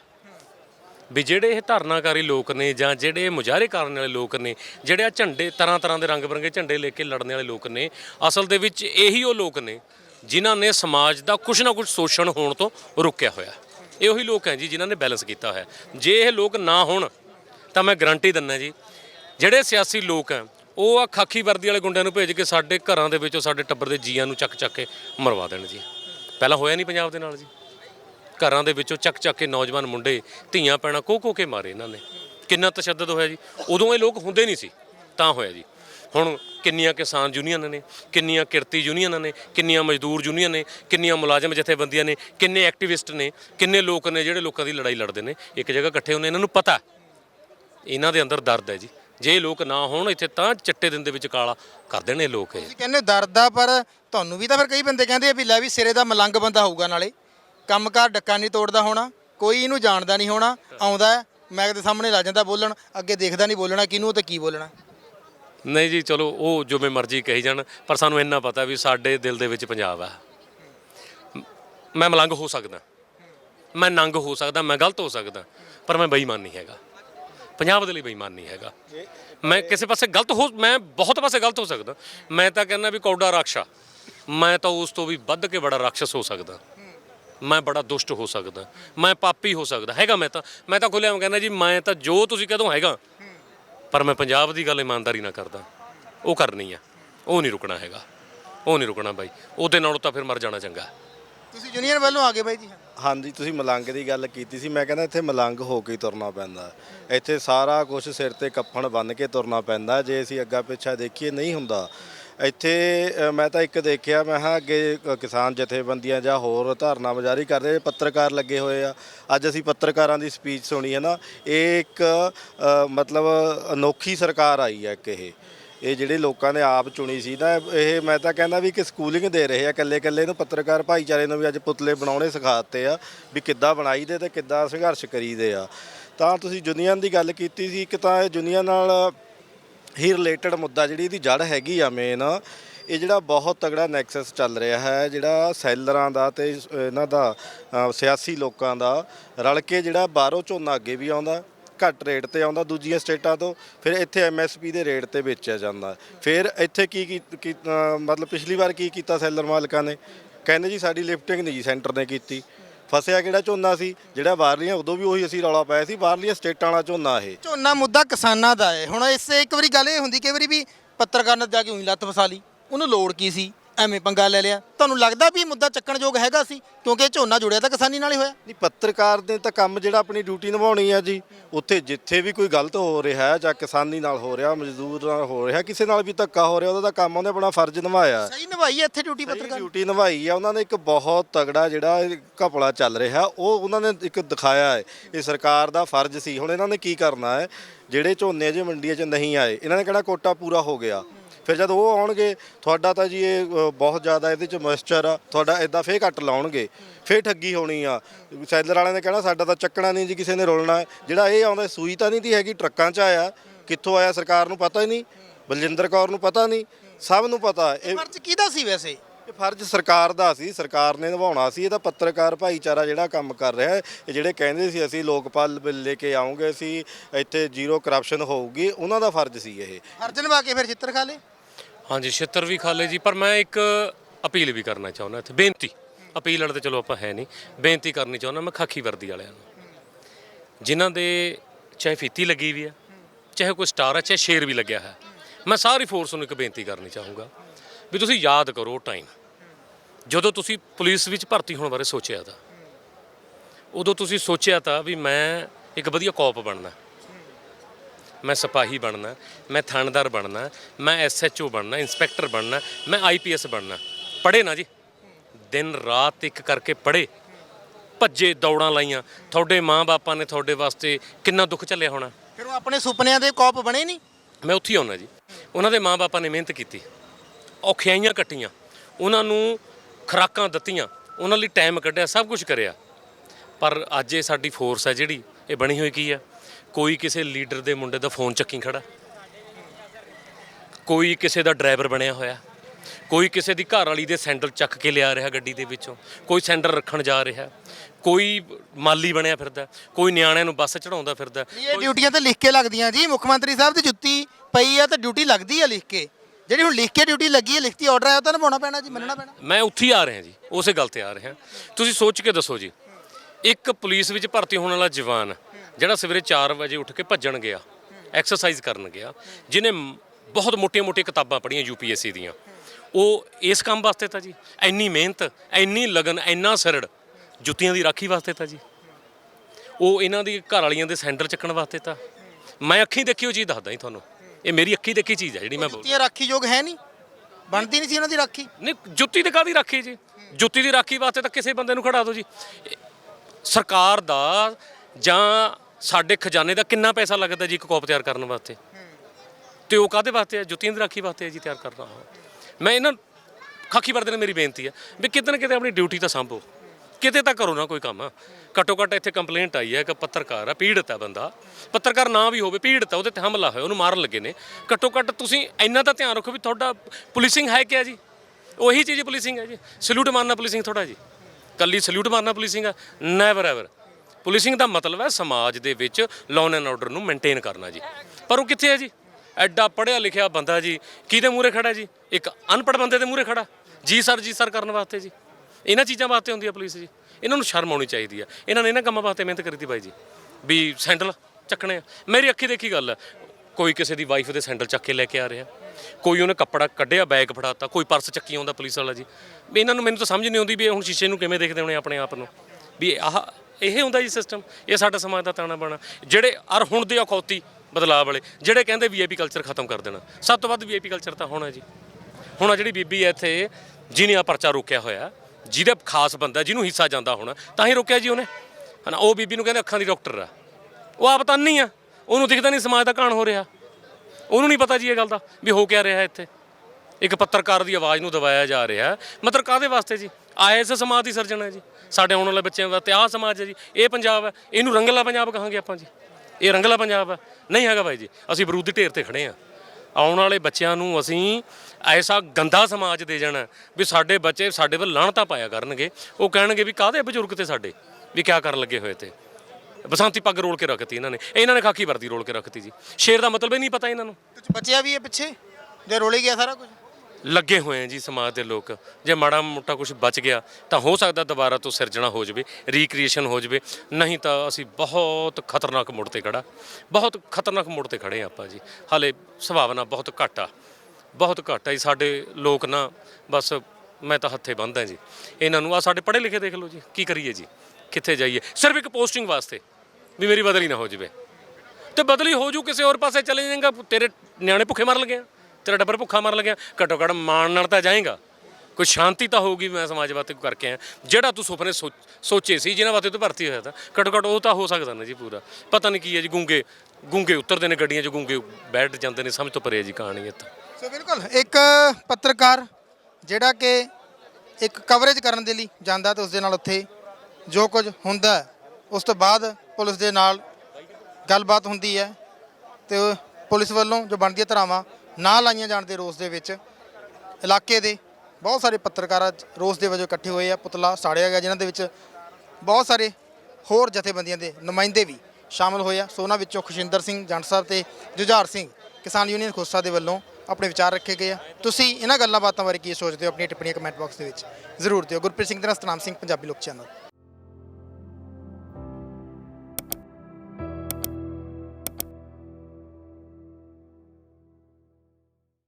ਵੀ ਜਿਹੜੇ ਇਹ ਧਰਨਾਕਾਰੀ ਲੋਕ ਨੇ ਜਾਂ ਜਿਹੜੇ ਮੁਜ਼ਾਹਰੇ ਕਰਨ ਵਾਲੇ ਲੋਕ ਨੇ ਜਿਹੜੇ ਆ ਝੰਡੇ ਤਰ੍ਹਾਂ ਤਰ੍ਹਾਂ ਦੇ ਰੰਗ ਬਰੰਗੇ ਝੰਡੇ ਲੈ ਕੇ ਲੜਨ ਵਾਲੇ ਲੋਕ ਨੇ ਅਸਲ ਦੇ ਵਿੱਚ ਇਹੀ ਉਹ ਲੋਕ ਨੇ ਜਿਨ੍ਹਾਂ ਨੇ ਸਮਾਜ ਦਾ ਕੁਝ ਨਾ ਕੁਝ ਸ਼ੋਸ਼ਣ ਹੋਣ ਤੋਂ ਰੋਕਿਆ ਹੋਇਆ। ਇਹ ਉਹੀ ਲੋਕ ਹੈ ਜੀ ਜਿਨ੍ਹਾਂ ਨੇ ਬੈਲੈਂਸ ਕੀਤਾ ਹੋਇਆ। ਜੇ ਇਹ ਲੋਕ ਨਾ ਹੋਣ, ਤਾਂ ਮੈਂ ਗਰੰਟੀ ਦਿੰਦਾ ਜੀ, ਜਿਹੜੇ ਸਿਆਸੀ ਲੋਕ ਹੈ, ਉਹ ਆ ਖਾਕੀ ਵਰਦੀ ਵਾਲੇ ਗੁੰਡਿਆਂ ਨੂੰ ਭੇਜ ਕੇ ਸਾਡੇ ਘਰਾਂ ਦੇ ਵਿੱਚੋਂ, ਸਾਡੇ ਟੱਬਰ ਦੇ ਜੀਆਂ ਨੂੰ ਚੱਕ ਚੱਕ ਕੇ ਮਰਵਾ ਦੇਣ ਜੀ। ਪਹਿਲਾਂ ਹੋਇਆ ਨਹੀਂ ਪੰਜਾਬ ਦੇ ਨਾਲ ਜੀ। ਘਰਾਂ ਦੇ ਵਿੱਚੋਂ ਚੱਕ ਚੱਕ ਕੇ ਨੌਜਵਾਨ ਮੁੰਡੇ, ਧੀਆਂ ਪੈਣਾ ਕੋ ਕੋ ਕੇ ਮਾਰੇ ਇਹਨਾਂ ਨੇ। ਕਿੰਨਾ ਤਸ਼ੱਦਦ ਹੋਇਆ ਜੀ। ਉਦੋਂ ਇਹ ਲੋਕ ਹੁੰਦੇ ਨਹੀਂ ਸੀ, ਤਾਂ ਹੋਇਆ ਜੀ। ਹੁਣ ਕਿੰਨੀਆਂ ਕਿਸਾਨ ਯੂਨੀਅਨਾਂ ਨੇ ਕਿੰਨੀਆਂ ਕਿਰਤੀ ਯੂਨੀਅਨਾਂ ਨੇ ਕਿੰਨੀਆਂ ਮਜ਼ਦੂਰ ਯੂਨੀਅਨ ਨੇ ਕਿੰਨੀਆਂ ਮੁਲਾਜ਼ਮ ਜਥੇਬੰਦੀਆਂ ਨੇ ਕਿੰਨੇ ਐਕਟਿਵਿਸਟ ਨੇ ਕਿੰਨੇ ਲੋਕ ਨੇ ਜਿਹੜੇ ਲੋਕਾਂ ਦੀ ਲੜਾਈ ਲੜਦੇ ਨੇ ਇੱਕ ਜਗ੍ਹਾ ਇਕੱਠੇ ਹੁੰਦੇ ਇਹਨਾਂ ਨੂੰ ਪਤਾ। ਇਹਨਾਂ ਦੇ ਅੰਦਰ ਦਰਦ ਹੈ ਜੀ। ਜੇ ਲੋਕ ਨਾ ਹੋਣ ਇੱਥੇ ਤਾਂ ਚਿੱਟੇ ਦਿਨ ਦੇ ਵਿੱਚ ਕਾਲਾ ਕਰ ਦੇਣ ਇਹ ਲੋਕ ਇਹ। ਤੁਸੀਂ ਕਹਿੰਦੇ ਦਰਦ ਆ ਪਰ ਤੁਹਾਨੂੰ ਵੀ ਤਾਂ ਫਿਰ ਕਈ ਬੰਦੇ ਕਹਿੰਦੇ ਆ ਵੀ ਲੈ ਵੀ ਸਿਰੇ ਦਾ ਮਲੰਗ ਬੰਦਾ ਹੋਊਗਾ ਨਾਲੇ। ਕੰਮਕਾਰ ਡੱਕਾ ਨਹੀਂ ਤੋੜਦਾ ਹੋਣਾ ਕੋਈ ਇਹਨੂੰ ਜਾਣਦਾ ਨਹੀਂ ਹੋਣਾ ਆਉਂਦਾ ਹੈ, ਮੈਕ ਦੇ ਸਾਹਮਣੇ ਲਾ ਜਾਂਦਾ ਬੋਲਣ ਅੱਗੇ ਦੇਖਦਾ ਨਹੀਂ ਬੋਲਣਾ ਕਿਹਨੂੰ ਤੇ ਕੀ ਬੋਲਣਾ। ਨਹੀਂ ਜੀ, ਚਲੋ, ਉਹ ਜਿਵੇਂ ਮਰਜ਼ੀ ਕਹੀ ਜਾਣ, ਪਰ ਸਾਨੂੰ ਇੰਨਾ ਪਤਾ ਵੀ ਸਾਡੇ ਦਿਲ ਦੇ ਵਿੱਚ ਪੰਜਾਬ ਆ। ਮੈਂ ਮਲੰਗ ਹੋ ਸਕਦਾ। ਮੈਂ ਨੰਗ ਹੋ ਸਕਦਾ, ਮੈਂ ਗਲਤ ਹੋ ਸਕਦਾ, ਪਰ ਮੈਂ ਬੇਈਮਾਨ ਨਹੀਂ ਹੈਗਾ। ਪੰਜਾਬ ਦੇ ਲਈ ਬੇਈਮਾਨ ਨਹੀਂ ਹੈਗਾ। ਮੈਂ ਕਿਸੇ ਪਾਸੇ ਗਲਤ ਹੋ, ਮੈਂ ਬਹੁਤ ਪਾਸੇ ਗਲਤ ਹੋ ਸਕਦਾ। ਮੈਂ ਤਾਂ ਕਹਿੰਦਾ ਵੀ ਕੌਡਾ ਰਾਖਸ਼ਾ ਮੈਂ ਤਾਂ ਉਸ ਤੋਂ ਵੀ ਵੱਧ ਕੇ ਬੜਾ ਰਾਖਸ਼ ਹੋ ਸਕਦਾ। ਮੈਂ ਬੜਾ ਦੁਸ਼ਟ ਹੋ ਸਕਦਾ। ਮੈਂ ਪਾਪੀ ਹੋ ਸਕਦਾ। ਹੈਗਾ ਮੈਂ ਤਾਂ। ਮੈਂ ਤਾਂ ਖੁੱਲ੍ਹੇਆਮ ਕਹਿੰਦਾ ਜੀ, ਮੈਂ ਤਾਂ ਜੋ ਤੁਸੀਂ ਕਹਦੋਂ ਹੈਗਾ। ਪਰ ਮੈਂ ਪੰਜਾਬ ਦੀ ਗੱਲ ਇਮਾਨਦਾਰੀ ਨਾਲ ਕਰਦਾ। ਉਹ ਕਰਨੀ ਆ। ਉਹ ਨਹੀਂ ਰੁਕਣਾ ਹੈਗਾ। ਉਹ ਨਹੀਂ ਰੁਕਣਾ ਬਾਈ। ਉਹਦੇ ਨਾਲੋਂ ਤਾਂ ਫਿਰ ਮਰ ਜਾਣਾ ਚੰਗਾ। ਤੁਸੀਂ ਯੂਨੀਅਨ ਵੱਲੋਂ ਆ ਗਏ ਬਾਈ ਜੀ। ਹਾਂਜੀ ਤੁਸੀਂ ਮਲੰਗ ਦੀ ਗੱਲ ਕੀਤੀ ਸੀ। ਮੈਂ ਕਹਿੰਦਾ ਇੱਥੇ ਮਲੰਗ ਹੋ ਕੇ ਹੀ ਤੁਰਨਾ ਪੈਂਦਾ। ਇੱਥੇ ਸਾਰਾ ਕੁਝ ਸਿਰ ਤੇ ਕੱਫਣ ਬੰਨ ਕੇ ਤੁਰਨਾ ਪੈਂਦਾ। ਜੇ ਅਸੀਂ ਅੱਗਾ ਪਿੱਛਾ ਦੇਖੀਏ ਨਹੀਂ ਹੁੰਦਾ। ਇੱਥੇ ਅ, ਮੈਂ ਤਾਂ ਇੱਕ ਦੇਖਿਆ ਮੈਂ ਹਾਂ ਅੱਗੇ ਕ- ਕਿਸਾਨ ਜਥੇਬੰਦੀਆਂ ਜਾਂ ਹੋਰ ਧਰਨਾ ਕਰ ਰਹੇ ਪੱਤਰਕਾਰ ਲੱਗੇ ਹੋਏ ਆ। ਅੱਜ ਅਸੀਂ ਪੱਤਰਕਾਰਾਂ ਦੀ ਸਪੀਚ ਸੁਣੀ ਹੈ ਨਾ ਇਹ ਇੱਕ ਅ, ਮਤਲਬ ਅਨੋਖੀ ਸਰਕਾਰ ਆਈ ਹੈ ਇੱਕ ਇਹ। ਇਹ ਜਿਹੜੇ ਲੋਕਾਂ ਨੇ ਆਪ ਚੁਣੀ ਸੀ ਨਾ ਇਹ ਮੈਂ ਤਾਂ ਕਹਿੰਦਾ ਵੀ ਕਿ ਸਕੂਲਿੰਗ ਦੇ ਰਹੇ ਆ ਇਕੱਲੇ ਇਕੱਲੇ ਨੂੰ ਪੱਤਰਕਾਰ ਭਾਈਚਾਰੇ ਨੂੰ ਵੀ ਅੱਜ ਪੁਤਲੇ ਬਣਾਉਣੇ ਸਿਖਾ ਦਿੱਤੇ ਆ ਵੀ ਕਿੱਦਾਂ ਬਣਾਈਦੇ ਤੇ ਕਿੱਦਾਂ ਸੰਘਰਸ਼ ਕਰੀਦੇ ਆ। ਤਾਂ ਤੁਸੀਂ ਯੂਨੀਅਨ ਦੀ ਗੱਲ ਕੀਤੀ ਸੀ ਇੱਕ ਤਾਂ ਇਹ ਯੂਨੀਅਨ ਨਾਲ ਹੀ ਰਿਲੇਟਡ ਮੁੱਦਾ ਜਿਹੜੀ ਇਹਦੀ ਜੜ ਹੈਗੀ ਆ ਮੇਨ ਇਹ ਜਿਹੜਾ ਬਹੁਤ ਤਗੜਾ ਨੈਕਸਸ ਚੱਲ ਰਿਹਾ ਹੈ ਜਿਹੜਾ ਸੈਲਰਾਂ ਦਾ ਤੇ ਇਹਨਾਂ ਦਾ ਅ, ਸਿਆਸੀ ਲੋਕਾਂ ਦਾ ਰਲ ਕੇ ਜਿਹੜਾ ਬਾਹਰੋਂ ਝੋਨਾ ਅੱਗੇ ਵੀ ਆਉਂਦਾ ਘੱਟ ਰੇਟ ਤੇ ਆਉਂਦਾ ਦੂਜੀਆਂ ਸਟੇਟਾਂ ਤੋਂ ਫਿਰ ਇੱਥੇ ਐਮਐਸਪੀ ਦੇ ਰੇਟ ਤੇ ਵੇਚਿਆ ਜਾਂਦਾ। ਫਿਰ ਇੱਥੇ ਕੀ ਕੀ ਕੀ- ਅ, ਮਤਲਬ ਪਿਛਲੀ ਵਾਰ ਕੀ ਕੀਤਾ ਸੈਲਰ ਮਾਲਕਾਂ ਨੇ? ਕਹਿੰਦੇ ਜੀ ਸਾਡੀ ਲਿਫਟਿੰਗ ਨਹੀਂ ਜੀ ਸੈਂਟਰ ਨੇ ਕੀਤੀ। ਫਸਿਆ ਕਿਹੜਾ ਝੋਨਾ ਸੀ? ਜਿਹੜਾ ਬਾਹਰਲੀਆਂ, ਉਦੋਂ ਵੀ ਉਹੀ ਅਸੀਂ ਰੌਲਾ ਪਾਇਆ ਸੀ, ਬਾਹਰਲੀਆਂ ਸਟੇਟਾਂ ਵਾਲਾ ਝੋਨਾ ਇਹ। ਝੋਨਾ ਮੁੱਦਾ ਕਿਸਾਨਾਂ ਦਾ ਹੈ ਹੁਣ ਇਸੇ ਇੱਕ ਵਾਰੀ ਗੱਲ ਇਹ ਹੁੰਦੀ, ਕਈ ਵਾਰੀ ਵੀ ਪੱਤਰਕਾਰ ਨੇ ਜਾ ਕੇ ਉਹੀ ਲੱਤ ਫਸਾ ਲਈ। ਉਹਨੂੰ ਲੋੜ ਕੀ ਸੀ? ਐਵੇਂ ਪੰਗਾ ਲੈ ਲਿਆ। ਤੁਹਾਨੂੰ ਲੱਗਦਾ ਵੀ ਇਹ ਮੁੱਦਾ ਚੱਕਣ ਯੋਗ ਹੈਗਾ ਸੀ? ਕਿਉਂਕਿ ਇਹ ਝੋਨਾ ਜੁੜਿਆ ਤਾਂ ਕਿਸਾਨੀ ਨਾਲ ਹੀ ਹੋਇਆ। ਨਹੀਂ ਪੱਤਰਕਾਰ ਦੇ ਤਾਂ ਕੰਮ ਜਿਹੜਾ ਆਪਣੀ ਡਿਊਟੀ ਨਿਭਾਉਣੀ ਆ ਜੀ ਉੱਥੇ ਜਿੱਥੇ ਵੀ ਕੋਈ ਗਲਤ ਹੋ ਰਿਹਾ ਹੈ ਜਾਂ ਕਿਸਾਨੀ ਨਾਲ ਹੋ ਰਿਹਾ ਮਜ਼ਦੂਰ ਨਾਲ ਹੋ ਰਿਹਾ ਕਿਸੇ ਨਾਲ ਵੀ ਧੱਕਾ ਹੋ ਰਿਹਾ ਉਹਦਾ ਤਾਂ ਕੰਮ ਉਹਨੇ ਆਪਣਾ ਫਰਜ਼ ਨਿਭਾਇਆ। ਸਹੀ ਨਿਭਾਈ ਹੈ ਇੱਥੇ ਡਿਊਟੀ ਪੱਤਰਕਾਰ। ਡਿਊਟੀ ਨਿਭਾਈ ਆ ਉਹਨਾਂ ਨੇ ਇੱਕ ਬਹੁਤ ਤਗੜਾ ਜਿਹੜਾ ਘਪਲਾ ਚੱਲ ਰਿਹਾ ਉਹ ਉਹਨਾਂ ਨੇ ਇੱਕ ਦਿਖਾਇਆ ਹੈ ਇਹ ਸਰਕਾਰ ਦਾ ਫਰਜ਼ ਸੀ। ਹੁਣ ਇਹਨਾਂ ਨੇ ਕੀ ਕਰਨਾ ਹੈ ਜਿਹੜੇ ਝੋਨੇ ਜੇ ਮੰਡੀਆਂ 'ਚ ਨਹੀਂ ਆਏ ਇਹਨਾਂ ਨੇ ਕਿਹੜਾ ਕੋਟਾ ਪੂਰਾ ਹੋ ਗਿਆ? ਫਿਰ ਜਦ ਉਹ ਆਉਣਗੇ ਤੁਹਾਡਾ ਤਾਂ ਜੀ ਇਹ ਅ, ਬਹੁਤ ਜ਼ਿਆਦਾ ਇਹਦੇ 'ਚ ਮੋਇਸਚਰ ਆ ਤੁਹਾਡਾ ਇਦਾਂ ਫੇਰ ਘੱਟ ਲਾਉਣਗੇ ਫੇਰ ਠੱਗੀ ਹੋਣੀ ਆ। ਸੈਲਰ ਵਾਲਿਆਂ ਨੇ ਕਹਿਣਾ ਸਾਡਾ ਤਾਂ ਚੱਕਣਾ ਨਹੀਂ ਜੀ ਕਿਸੇ ਨੇ ਰੋਲਣਾ ਹੈ। ਜਿਹੜਾ ਇਹ ਆਉਂਦਾ ਸੂਈ ਤਾਂ ਨਹੀਂ ਦੀ ਹੈਗੀ ਟਰੱਕਾਂ 'ਚ ਆਇਆ। ਕਿੱਥੋਂ ਆਇਆ ਸਰਕਾਰ ਨੂੰ ਪਤਾ ਹੀ ਨਹੀਂ ਬਲਜਿੰਦਰ ਕੌਰ ਨੂੰ ਪਤਾ ਨਹੀਂ ਸਭ ਨੂੰ ਪਤਾ। ਇਹ ਫਰਜ਼ ਕਿਹਦਾ ਸੀ ਵੈਸੇ? ਇਹ ਫਰਜ਼ ਸਰਕਾਰ ਦਾ ਸੀ ਸਰਕਾਰ ਨੇ ਨਿਭਾਉਣਾ ਸੀ। ਇਹ ਤਾਂ ਪੱਤਰਕਾਰ ਭਾਈਚਾਰਾ ਜਿਹੜਾ ਕੰਮ ਕਰ ਰਿਹਾ ਹੈ ਇਹ ਜਿਹੜੇ ਕਹਿੰਦੇ ਸੀ ਅਸੀਂ ਲੋਕਪਾਲ ਬਿੱਲ ਲੈ ਕੇ ਆਉਂਗੇ ਅਸੀਂ ਇੱਥੇ ਜ਼ੀਰੋ ਕਰਪਸ਼ਨ ਹੋਊਗੀ ਉਹਨਾਂ ਦਾ ਫਰਜ਼ ਸੀ ਇਹ। ਫਰਜ਼ ਨਿਭਾ ਕੇ ਫਿਰ ਚਿੱਤਰ ਖਾ ਲੇ ਹਾਂਜੀ, ਛਿੱਤਰ ਵੀ ਖਾਲੇ ਜੀ, ਪਰ ਮੈਂ ਇੱਕ ਅਪੀਲ ਵੀ ਕਰਨਾ ਚਾਹੁੰਦਾ ਇੱਥੇ, ਬੇਨਤੀ। ਅਪੀਲ ਵਾਲੇ ਤਾਂ ਚਲੋ ਆਪਾਂ ਹੈ ਨਹੀਂ, ਬੇਨਤੀ ਕਰਨੀ ਚਾਹੁੰਦਾ ਮੈਂ ਖਾਕੀ ਵਰਦੀ ਵਾਲਿਆਂ ਨੂੰ। ਜਿਨ੍ਹਾਂ ਦੇ ਚਾਹੇ ਫੀਤੀ ਲੱਗੀ ਵੀ ਆ, ਚਾਹੇ ਕੋਈ ਸਟਾਰ ਆ, ਚਾਹੇ ਸ਼ੇਰ ਵੀ ਲੱਗਿਆ ਹੈ ਮੈਂ ਸਾਰੀ ਫੋਰਸ ਨੂੰ ਇੱਕ ਬੇਨਤੀ ਕਰਨੀ ਚਾਹੂੰਗਾ ਵੀ ਤੁਸੀਂ ਯਾਦ ਕਰੋ ਟਾਈਮ ਜਦੋਂ ਤੁਸੀਂ ਪੁਲਿਸ ਵਿੱਚ ਭਰਤੀ ਹੋਣ ਬਾਰੇ ਸੋਚਿਆ ਤਾਂ, ਉਦੋਂ ਤੁਸੀਂ ਸੋਚਿਆ ਤਾਂ ਵੀ ਮੈਂ ਇੱਕ ਵਧੀਆ ਕੌਪ ਬਣਨਾ। ਮੈਂ ਸਿਪਾਹੀ ਬਣਨਾ ਮੈਂ ਥਾਣੇਦਾਰ ਬਣਨਾ ਮੈਂ ਐਸਐਚਓ ਬਣਨਾ ਇੰਸਪੈਕਟਰ ਬਣਨਾ ਮੈਂ ਆਈਪੀਐਸ ਬਣਨਾ। ਪੜ੍ਹੇ ਨਾ ਜੀ। ਦਿਨ ਰਾਤ ਇੱਕ ਕਰਕੇ ਪੜ੍ਹੇ। ਭੱਜੇ ਦੌੜਾਂ ਲਾਈਆਂ। ਤੁਹਾਡੇ ਮਾਂ-ਬਾਪਾਂ ਨੇ ਤੁਹਾਡੇ ਵਾਸਤੇ ਕਿੰਨਾ ਦੁੱਖ ਝੱਲਿਆ ਹੋਣਾ। ਫਿਰ ਉਹ ਆਪਣੇ ਸੁਪਨਿਆਂ ਦੇ ਕੌਪ ਬਣੇ ਨਹੀਂ? ਮੈਂ ਉੱਥੇ ਹੀ ਆਉਣਾ ਜੀ। ਉਹਨਾਂ ਦੇ ਮਾਂ-ਬਾਪਾਂ ਨੇ ਮਿਹਨਤ ਕੀਤੀ। ਔਖਿਆਈਆਂ ਕੱਟੀਆਂ। ਉਹਨਾਂ ਨੂੰ ਖੁਰਾਕਾਂ ਦਿੱਤੀਆਂ। ਉਹਨਾਂ ਲਈ ਟਾਈਮ ਕੱਢਿਆ ਸਭ ਕੁਝ ਕਰਿਆ। ਪਰ ਅੱਜ ਇਹ ਸਾਡੀ ਫੋਰਸ ਹੈ ਜਿਹੜੀ ਇਹ ਬਣੀ ਹੋਈ ਕੀ ਹੈ? ਕੋਈ ਕਿਸੇ ਲੀਡਰ ਦੇ ਮੁੰਡੇ ਦਾ ਫੋਨ ਚੱਕੀ ਖੜਾ। ਕੋਈ ਕਿਸੇ ਦਾ ਡਰਾਈਵਰ ਬਣਿਆ ਹੋਇਆ। ਕੋਈ ਕਿਸੇ ਦੀ ਘਰ ਵਾਲੀ ਦੇ ਸੈਂਡਲ ਚੱਕ ਕੇ ਲਿਆ ਰਿਹਾ ਗੱਡੀ ਦੇ ਵਿੱਚੋਂ। ਕੋਈ ਸੈਂਡਲ ਰੱਖਣ ਜਾ ਰਿਹਾ। ਕੋਈ ਮਾਲੀ ਬਣਿਆ ਫਿਰਦਾ। ਕੋਈ ਨਿਆਣਿਆਂ ਨੂੰ ਬੱਸ ਚੜਾਉਂਦਾ ਫਿਰਦਾ। ਇਹ ਡਿਊਟੀਆਂ ਤਾਂ ਲਿਖ ਕੇ ਲੱਗਦੀਆਂ ਜੀ। ਮੁੱਖ ਮੰਤਰੀ ਸਾਹਿਬ ਦੀ ਜੁੱਤੀ ਪਈ ਆ ਤਾਂ ਡਿਊਟੀ ਲੱਗਦੀ ਆ ਲਿਖ ਕੇ। ਜਿਹੜੀ ਹੁਣ ਲਿਖ ਕੇ ਡਿਊਟੀ ਲੱਗੀ ਹੈ ਲਿਖਤੀ ਆਰਡਰ ਆਇਆ ਤਾਂ ਨਿਭਾਉਣਾ ਪੈਣਾ ਜੀ ਮੰਨਣਾ ਪੈਣਾ। ਮੈਂ ਉੱਥੇ ਆ ਰਿਹਾ ਜੀ। ਉਸੇ ਗੱਲ ਤੇ ਆ ਰਿਹਾ। ਤੁਸੀਂ ਸੋਚ ਕੇ ਦੱਸੋ ਜੀ। ਇੱਕ ਪੁਲਿਸ ਵਿੱਚ ਭਰਤੀ ਹੋਣ ਵਾਲਾ ਜਵਾਨ ਜਿਹੜਾ ਸਵੇਰੇ 4 ਵਜੇ ਉੱਠ ਕੇ ਭੱਜਣ ਗਿਆ ਐਕਸਰਸਾਈਜ਼ ਕਰਨ ਗਿਆ ਜਿਨੇ ਬਹੁਤ ਮੋਟੀਆਂ-ਮੋਟੀਆਂ ਕਿਤਾਬਾਂ ਪੜ੍ਹੀਆਂ ਯੂਪੀਐਸਸੀ ਦੀਆਂ। ਉਹ ਇਸ ਕੰਮ ਵਾਸਤੇ ਤਾਂ ਜੀ ਇੰਨੀ ਮਿਹਨਤ ਇੰਨੀ ਲਗਨ ਇੰਨਾ ਸਰੜ ਜੁੱਤੀਆਂ ਦੀ ਰਾਖੀ ਵਾਸਤੇ ਤਾਂ ਜੀ। ਉਹ ਇਹਨਾਂ ਦੀ ਘਰ ਵਾਲੀਆਂ ਦੇ ਸੈਂਡਲ ਚੱਕਣ ਵਾਸਤੇ ਤਾਂ। ਮੈਂ ਅੱਖੀਂ ਦੇਖੀ ਉਹ ਚੀਜ਼ ਦੱਸਦਾ ਜੀ ਤੁਹਾਨੂੰ। ਇਹ ਮੇਰੀ ਅੱਖੀਂ ਦੇਖੀ ਚੀਜ਼ ਹੈ ਜਿਹੜੀ ਮੈਂ ਬੋਲ ਜੁੱਤੀਆਂ ਰਾਖੀ ਯੋਗ ਹੈ ਨਹੀਂ? ਬਣਦੀ ਨਹੀਂ ਸੀ ਉਹਨਾਂ ਦੀ ਰਾਖੀ? ਨਹੀਂ ਜੁੱਤੀ ਤੇ ਕਾਦੀ ਰਾਖੀ ਜੀ? ਜੁੱਤੀ ਦੀ ਰਾਖੀ ਵਾਸਤੇ ਤਾਂ ਕਿਸੇ ਬੰਦੇ ਨੂੰ ਖੜਾ ਦਿਓ ਜੀ। ਇਹ ਸਰਕਾਰ ਦਾ ਜਾਂ ਸਾਡੇ ਖਜ਼ਾਨੇ ਦਾ ਕਿੰਨਾ ਪੈਸਾ ਲੱਗਦਾ ਜੀ ਇੱਕ ਕੋਪ ਤਿਆਰ ਕਰਨ ਵਾਸਤੇ? ਤੇ ਉਹ ਕਾਦੇ ਵਾਸਤੇ ਹੈ ਜੁੱਤੀਆਂ ਦੀ ਰਾਖੀ ਵਾਸਤੇ ਹੈ ਜੀ ਤਿਆਰ ਕਰਨਾ ਮੈਂ ਇਹਨਾਂ ਖਾਕੀ ਵਰਦੇ ਨੇ ਮੇਰੀ ਬੇਨਤੀ ਹੈ ਵੀ ਕਿਤੇ ਨਾ ਕਿਤੇ ਆਪਣੀ ਡਿਊਟੀ ਤਾਂ ਸੰਭੋ। ਕਿਤੇ ਤਾਂ ਕਰੋ ਨਾ ਕੋਈ ਕੰਮ। ਘੱਟੋ ਘੱਟ ਇੱਥੇ ਕੰਪਲੇਂਟ ਆਈ ਹੈ ਕਿ ਪੱਤਰਕਾਰ ਆ, ਪੀੜਤ ਹੈ ਬੰਦਾ। ਪੱਤਰਕਾਰ ਨਾ ਵੀ ਹੋਵੇ, ਪੀੜਤ ਹੈ ਉਹਦੇ ਤੇ ਹਮਲਾ ਹੋਇਆ, ਉਹਨੂੰ ਮਾਰਨ ਲੱਗੇ ਨੇ। ਘੱਟੋ ਘੱਟ ਤੁਸੀਂ ਇੰਨਾ ਤਾਂ ਧਿਆਨ ਰੱਖੋ ਵੀ ਤੁਹਾਡਾ ਪੁਲਿਸਿੰਗ ਹੈ ਕਿਆ ਜੀ? ਉਹੀ ਚੀਜ਼ ਪੁਲਿਸਿੰਗ ਹੈ ਜੀ। ਸਲੂਟ ਮਾਰਨਾ ਪੁਲਿਸਿੰਗ ਥੋੜਾ ਜੀ। ਕੱਲੀ ਸਲੂਟ ਮਾਰਨਾ ਪੁਲਿਸਿੰਗ ਹੈ ਨੈਵਰ ਐਵਰ ਪੁਲਿਸਿੰਗ ਦਾ ਮਤਲਬ ਹੈ ਸਮਾਜ ਦੇ ਵਿੱਚ ਲਾਅ ਐਂਡ ਆਰਡਰ ਨੂੰ ਮੇਨਟੇਨ ਕਰਨਾ ਜੀ। ਪਰ ਉਹ ਕਿੱਥੇ ਹੈ ਜੀ? ਐਡਾ ਪੜ੍ਹਿਆ ਲਿਖਿਆ ਬੰਦਾ ਜੀ, ਕਿਹਦੇ ਮੂਹਰੇ ਖੜਾ ਜੀ? ਇੱਕ ਅਨਪੜ੍ਹ ਬੰਦੇ ਦੇ ਮੂਹਰੇ ਖੜਾ। ਜੀ ਸਰ ਜੀ ਸਰ ਕਰਨ ਵਾਸਤੇ ਜੀ। ਇਹਨਾਂ ਚੀਜ਼ਾਂ ਵਾਸਤੇ ਹੁੰਦੀ ਹੈ ਪੁਲਿਸ ਜੀ। ਇਹਨਾਂ ਨੂੰ ਸ਼ਰਮ ਆਉਣੀ ਚਾਹੀਦੀ ਆ ਇਹਨਾਂ ਨੇ ਇਹਨਾਂ ਕੰਮਾਂ ਵਾਸਤੇ ਮਿਹਨਤ ਕਰੀ ਦੀ ਬਾਈ ਜੀ। ਵੀ ਸੈਂਡਲ ਚੱਕਣੇ ਆ। ਮੇਰੀ ਅੱਖੀ ਦੇਖੀ ਗੱਲ ਹੈ। ਕੋਈ ਕਿਸੇ ਦੀ ਵਾਈਫ ਦੇ ਸੈਂਡਲ ਚੱਕ ਕੇ ਲੈ ਕੇ ਆ ਰਿਹਾ। ਕੋਈ ਉਹਨੇ ਕੱਪੜਾ ਕੱਢਿਆ ਬੈਗ ਫੜਾਤਾ, ਕੋਈ ਪਰਸ ਚੱਕੀ ਆਉਂਦਾ ਪੁਲਿਸ ਵਾਲਾ ਜੀ। ਵੀ ਇਹਨਾਂ ਨੂੰ ਮੈਨੂੰ ਤਾਂ ਸਮਝ ਨਹੀਂ ਆਉਂਦੀ ਵੀ ਇਹ ਹੁਣ ਸ਼ੀਸ਼ੇ ਨੂੰ ਕਿਵੇਂ ਦੇਖਦੇ ਹੋਣੇ ਆਪਣੇ ਆਪ ਨੂੰ। ਵੀ ਆਹ ਇਹ ਹੁੰਦਾ ਜੀ ਸਿਸਟਮ ਇਹ ਸਾਡਾ ਸਮਾਜ ਦਾ ਤਾਣਾ ਬਾਣਾ। ਜਿਹੜੇ ਅਰ ਹੁਣ ਦੇ ਅਖੌਤੀ ਬਦਲਾਅ ਵਾਲੇ, ਜਿਹੜੇ ਕਹਿੰਦੇ ਵੀਆਈਪੀ ਕਲਚਰ ਖਤਮ ਕਰ ਦੇਣਾ। ਸਭ ਤੋਂ ਵੱਧ ਵੀਆਈਪੀ ਕਲਚਰ ਤਾਂ ਹੋਣਾ ਜੀ। ਹੁਣ ਆਹ ਜਿਹੜੀ ਬੀਬੀ ਹੈ ਇੱਥੇ, ਜਿਹਨੇ ਆ ਪਰਚਾ ਰੋਕਿਆ ਹੋਇਆ, ਜਿਹਦੇ ਖਾਸ ਬੰਦਾ, ਜਿਹਨੂੰ ਹਿੱਸਾ ਜਾਂਦਾ ਹੋਣਾ, ਤਾਂ ਹੀ ਰੋਕਿਆ ਜੀ ਉਹਨੇ। ਹਨਾ, ਉਹ ਬੀਬੀ ਨੂੰ ਕਹਿੰਦੇ ਅੱਖਾਂ ਦੀ ਡਾਕਟਰ ਆ। ਉਹ ਆਪ ਤਾਂ ਨਹੀਂ ਆ, ਉਹਨੂੰ ਦਿਖਦਾ ਨਹੀਂ ਸਮਾਜ ਦਾ ਕਾਣ ਹੋ ਰਿਹਾ। ਉਹਨੂੰ ਨਹੀਂ ਪਤਾ ਜੀ ਇਹ ਗੱਲ ਦਾ, ਵੀ ਹੋ ਕਿਆ ਰਿਹਾ ਇੱਥੇ। ਇੱਕ ਪੱਤਰਕਾਰ ਦੀ ਆਵਾਜ਼ ਨੂੰ ਦਬਾਇਆ ਜਾ ਰਿਹਾ। ਮਤਲਬ ਕਾਦੇ ਵਾਸਤੇ ਜੀ? ਆਏ ਇਸ ਸਮਾਜ ਦੀ ਸਿਰਜਣਾ ਹੈ ਜੀ। ਸਾਡੇ ਆਉਣ ਵਾਲੇ ਬੱਚਿਆਂ ਵਾਸਤੇ ਆਹ ਸਮਾਜ ਹੈ ਜੀ, ਇਹ ਪੰਜਾਬ ਹੈ, ਇਹਨੂੰ ਰੰਗਲਾ ਪੰਜਾਬ ਕਹਾਂਗੇ ਆਪਾਂ ਜੀ। ਇਹ ਰੰਗਲਾ ਪੰਜਾਬ ਹੈ। ਨਹੀਂ ਹੈਗਾ ਬਾਈ ਜੀ, ਅਸੀਂ ਬਰੂਦ ਦੇ ਢੇਰ ਤੇ ਖੜੇ ਆ ਆਉਣ ਵਾਲੇ ਬੱਚਿਆਂ ਨੂੰ ਅਸੀਂ ਐਸਾ ਗੰਦਾ ਸਮਾਜ ਦੇ ਜਾਣਾ ਵੀ ਸਾਡੇ ਬੱਚੇ ਸਾਡੇ ਵੱਲ ਲਾਹਣਤਾ ਪਾਇਆ ਕਰਨਗੇ। ਉਹ ਕਹਿਣਗੇ ਵੀ ਕਾਹਦੇ ਬਜ਼ੁਰਗ ਤੇ ਸਾਡੇ? ਵੀ ਕਿਆ ਕਰਨ ਲੱਗੇ ਹੋਏ ਤੇ ਬਸੰਤੀ ਪੱਗ ਰੋਲ ਕੇ ਰੱਖਤੀ ਇਹਨਾਂ ਨੇ। ਇਹਨਾਂ ਨੇ ਖਾਕੀ ਵਰਦੀ ਰੋਲ ਕੇ ਰੱਖਤੀ ਜੀ। ਸ਼ੇਰ ਦਾ ਮਤਲਬ ਹੀ ਨਹੀਂ ਪਤਾ ਇਹਨਾਂ ਨੂੰ। ਕੁਝ ਵੀ ਹੈ ਪਿੱਛੇ? ਜੇ ਰੋਲੇ ਗਿਆ ਸਾਰਾ ਕੁਝ ਲੱਗੇ ਹੋਏ ਆ ਜੀ ਸਮਾਜ ਦੇ ਲੋਕ। ਜੇ ਮਾੜਾ ਮੋਟਾ ਕੁਝ ਬਚ ਗਿਆ, ਤਾਂ ਹੋ ਸਕਦਾ ਦੁਬਾਰਾ ਤੋਂ ਸਿਰਜਣਾ ਹੋ ਜਾਵੇ ਰੀਕ੍ਰੀਏਸ਼ਨ ਹੋ ਜਾਵੇ। ਨਹੀਂ ਤਾਂ ਅਸੀਂ ਬਹੁਤ ਖਤਰਨਾਕ ਮੋੜ ਤੇ ਖੜਾ। ਬਹੁਤ ਖਤਰਨਾਕ ਮੋੜ ਤੇ ਖੜੇ ਆ ਆਪਾਂ ਜੀ। ਹਾਲੇ ਸੁਭਾਵਨਾ ਬਹੁਤ ਘੱਟ ਆ। ਬਹੁਤ ਘੱਟ ਆ ਜੀ, ਸਾਡੇ ਲੋਕ ਨਾ ਬਸ ਮੈਂ ਤਾਂ ਹੱਥੇ ਬੰਨ੍ਹਦਾ ਜੀ। ਇਹਨਾਂ ਨੂੰ ਆ ਸਾਡੇ ਪੜ੍ਹੇ ਲਿਖੇ ਦੇਖ ਲਓ ਜੀ, ਕੀ ਕਰੀਏ ਜੀ? ਕਿੱਥੇ ਜਾਈਏ? ਸਿਰਫ ਇੱਕ ਪੋਸਟਿੰਗ ਵਾਸਤੇ ਵੀ ਮੇਰੀ ਬਦਲੀ ਨਾ ਹੋ ਜਾਵੇ। ਤੇ ਬਦਲੀ ਹੋ ਜੂ ਕਿਸੇ ਹੋਰ ਪਾਸੇ ਚਲੇ ਜਾਏਗਾ, ਤੇਰੇ ਨਿਆਣੇ ਭੁੱਖੇ ਮਰ ਲਗੇ ਤੇਰਾ ਟੱਬਰ ਭੁੱਖਾ ਮਰ ਲੱਗਿਆ। ਘੱਟੋ ਘੱਟ ਮਾਣ ਨਾਲ ਤਾਂ ਜਾਏਗਾ। ਕੋਈ ਸ਼ਾਂਤੀ ਤਾਂ ਹੋਊਗੀ ਮੈਂ ਸਮਾਜ ਵਾਸਤੇ ਕੋਈ ਕਰਕੇ ਆ ਜਿਹੜਾ ਤੂੰ ਸੁਪਨੇ ਸੋਚ- ਸੋਚੇ ਸੀ ਜਿਹਨਾਂ ਵਾਸਤੇ ਤੂੰ ਭਰਤੀ ਹੋਇਆ ਤਾਂ। ਘੱਟੋ ਘੱਟ ਉਹ ਤਾਂ ਹੋ ਸਕਦਾ ਨਾ ਜੀ ਪੂਰਾ। ਪਤਾ ਨਹੀਂ ਕੀ ਹੈ ਜੀ ਗੁੰਗੇ ਗੁੰਗੇ ਉਤਰਦੇ ਨੇ ਗੱਡੀਆਂ 'ਚ ਗੁੰਗੇ ਬੈਠ ਜਾਂਦੇ ਨੇ। ਸਮਝ ਤੋਂ ਪਰੇ ਹੈ ਜੀ ਕਹਾਣੀ ਇੱਥੇ ਸੋ ਬਿਲਕੁਲ ਇੱਕ ਪੱਤਰਕਾਰ ਜਿਹੜਾ ਕਿ ਇੱਕ ਕਵਰੇਜ ਕਰਨ ਦੇ ਲਈ ਜਾਂਦਾ ਤੇ ਉਸ ਦੇ ਨਾਲ ਉੱਥੇ ਜੋ ਕੁਝ ਹੁੰਦਾ ਹੈ, ਉਸ ਤੋਂ ਬਾਅਦ ਪੁਲਿਸ ਦੇ ਨਾਲ ਗੱਲਬਾਤ ਹੁੰਦੀ ਹੈ ਤੇ ਪੁਲਿਸ ਵੱਲੋਂ ਜੋ ਬਣਦੀਆਂ ਧਰਾਵਾਂ ਨਾ ਲਾਈਆਂ ਜਾਣ ਦੇ ਰੋਸ ਦੇ ਵਿੱਚ, ਇਲਾਕੇ ਦੇ ਬਹੁਤ ਸਾਰੇ ਪੱਤਰਕਾਰ ਅੱਜ ਰੋਸ ਦੇ ਵਜੋਂ ਇਕੱਠੇ ਹੋਏ ਆ, ਪੁਤਲਾ ਸਾੜਿਆ ਗਿਆ, ਜਿਨ੍ਹਾਂ ਦੇ ਵਿੱਚ ਬਹੁਤ ਸਾਰੇ ਹੋਰ ਜਥੇਬੰਦੀਆਂ ਦੇ ਨੁਮਾਇੰਦੇ ਵੀ ਸ਼ਾਮਲ ਹੋਏ ਆ। ਸੋ ਉਹਨਾਂ ਵਿੱਚੋਂ ਖੁਸ਼ਿੰਦਰ ਸਿੰਘ ਜੰਡ ਸਾਹਿਬ ਤੇ ਜੁਝਾਰ ਸਿੰਘ, ਕਿਸਾਨ ਯੂਨੀਅਨ ਖੋਸਾ ਦੇ ਵੱਲੋਂ ਆਪਣੇ ਵਿਚਾਰ ਰੱਖੇ ਗਏ ਆ। ਤੁਸੀਂ ਇਹਨਾਂ ਗੱਲਾਂ ਬਾਤਾਂ ਬਾਰੇ ਕੀ ਸੋਚਦੇ ਹੋ? ਆਪਣੀ ਟਿੱਪਣੀਆਂ ਕਮੈਂਟ ਬਾਕਸ ਦੇ ਵਿੱਚ ਜ਼ਰੂਰ ਦਿਓ। ਗੁਰਪ੍ਰੀਤ ਸਿੰਘ ਦੇ ਨਾਲ ਸਤਨਾਮ ਸਿੰਘ, ਪੰਜਾਬੀ ਲੋਕ ਚੈਨਲ।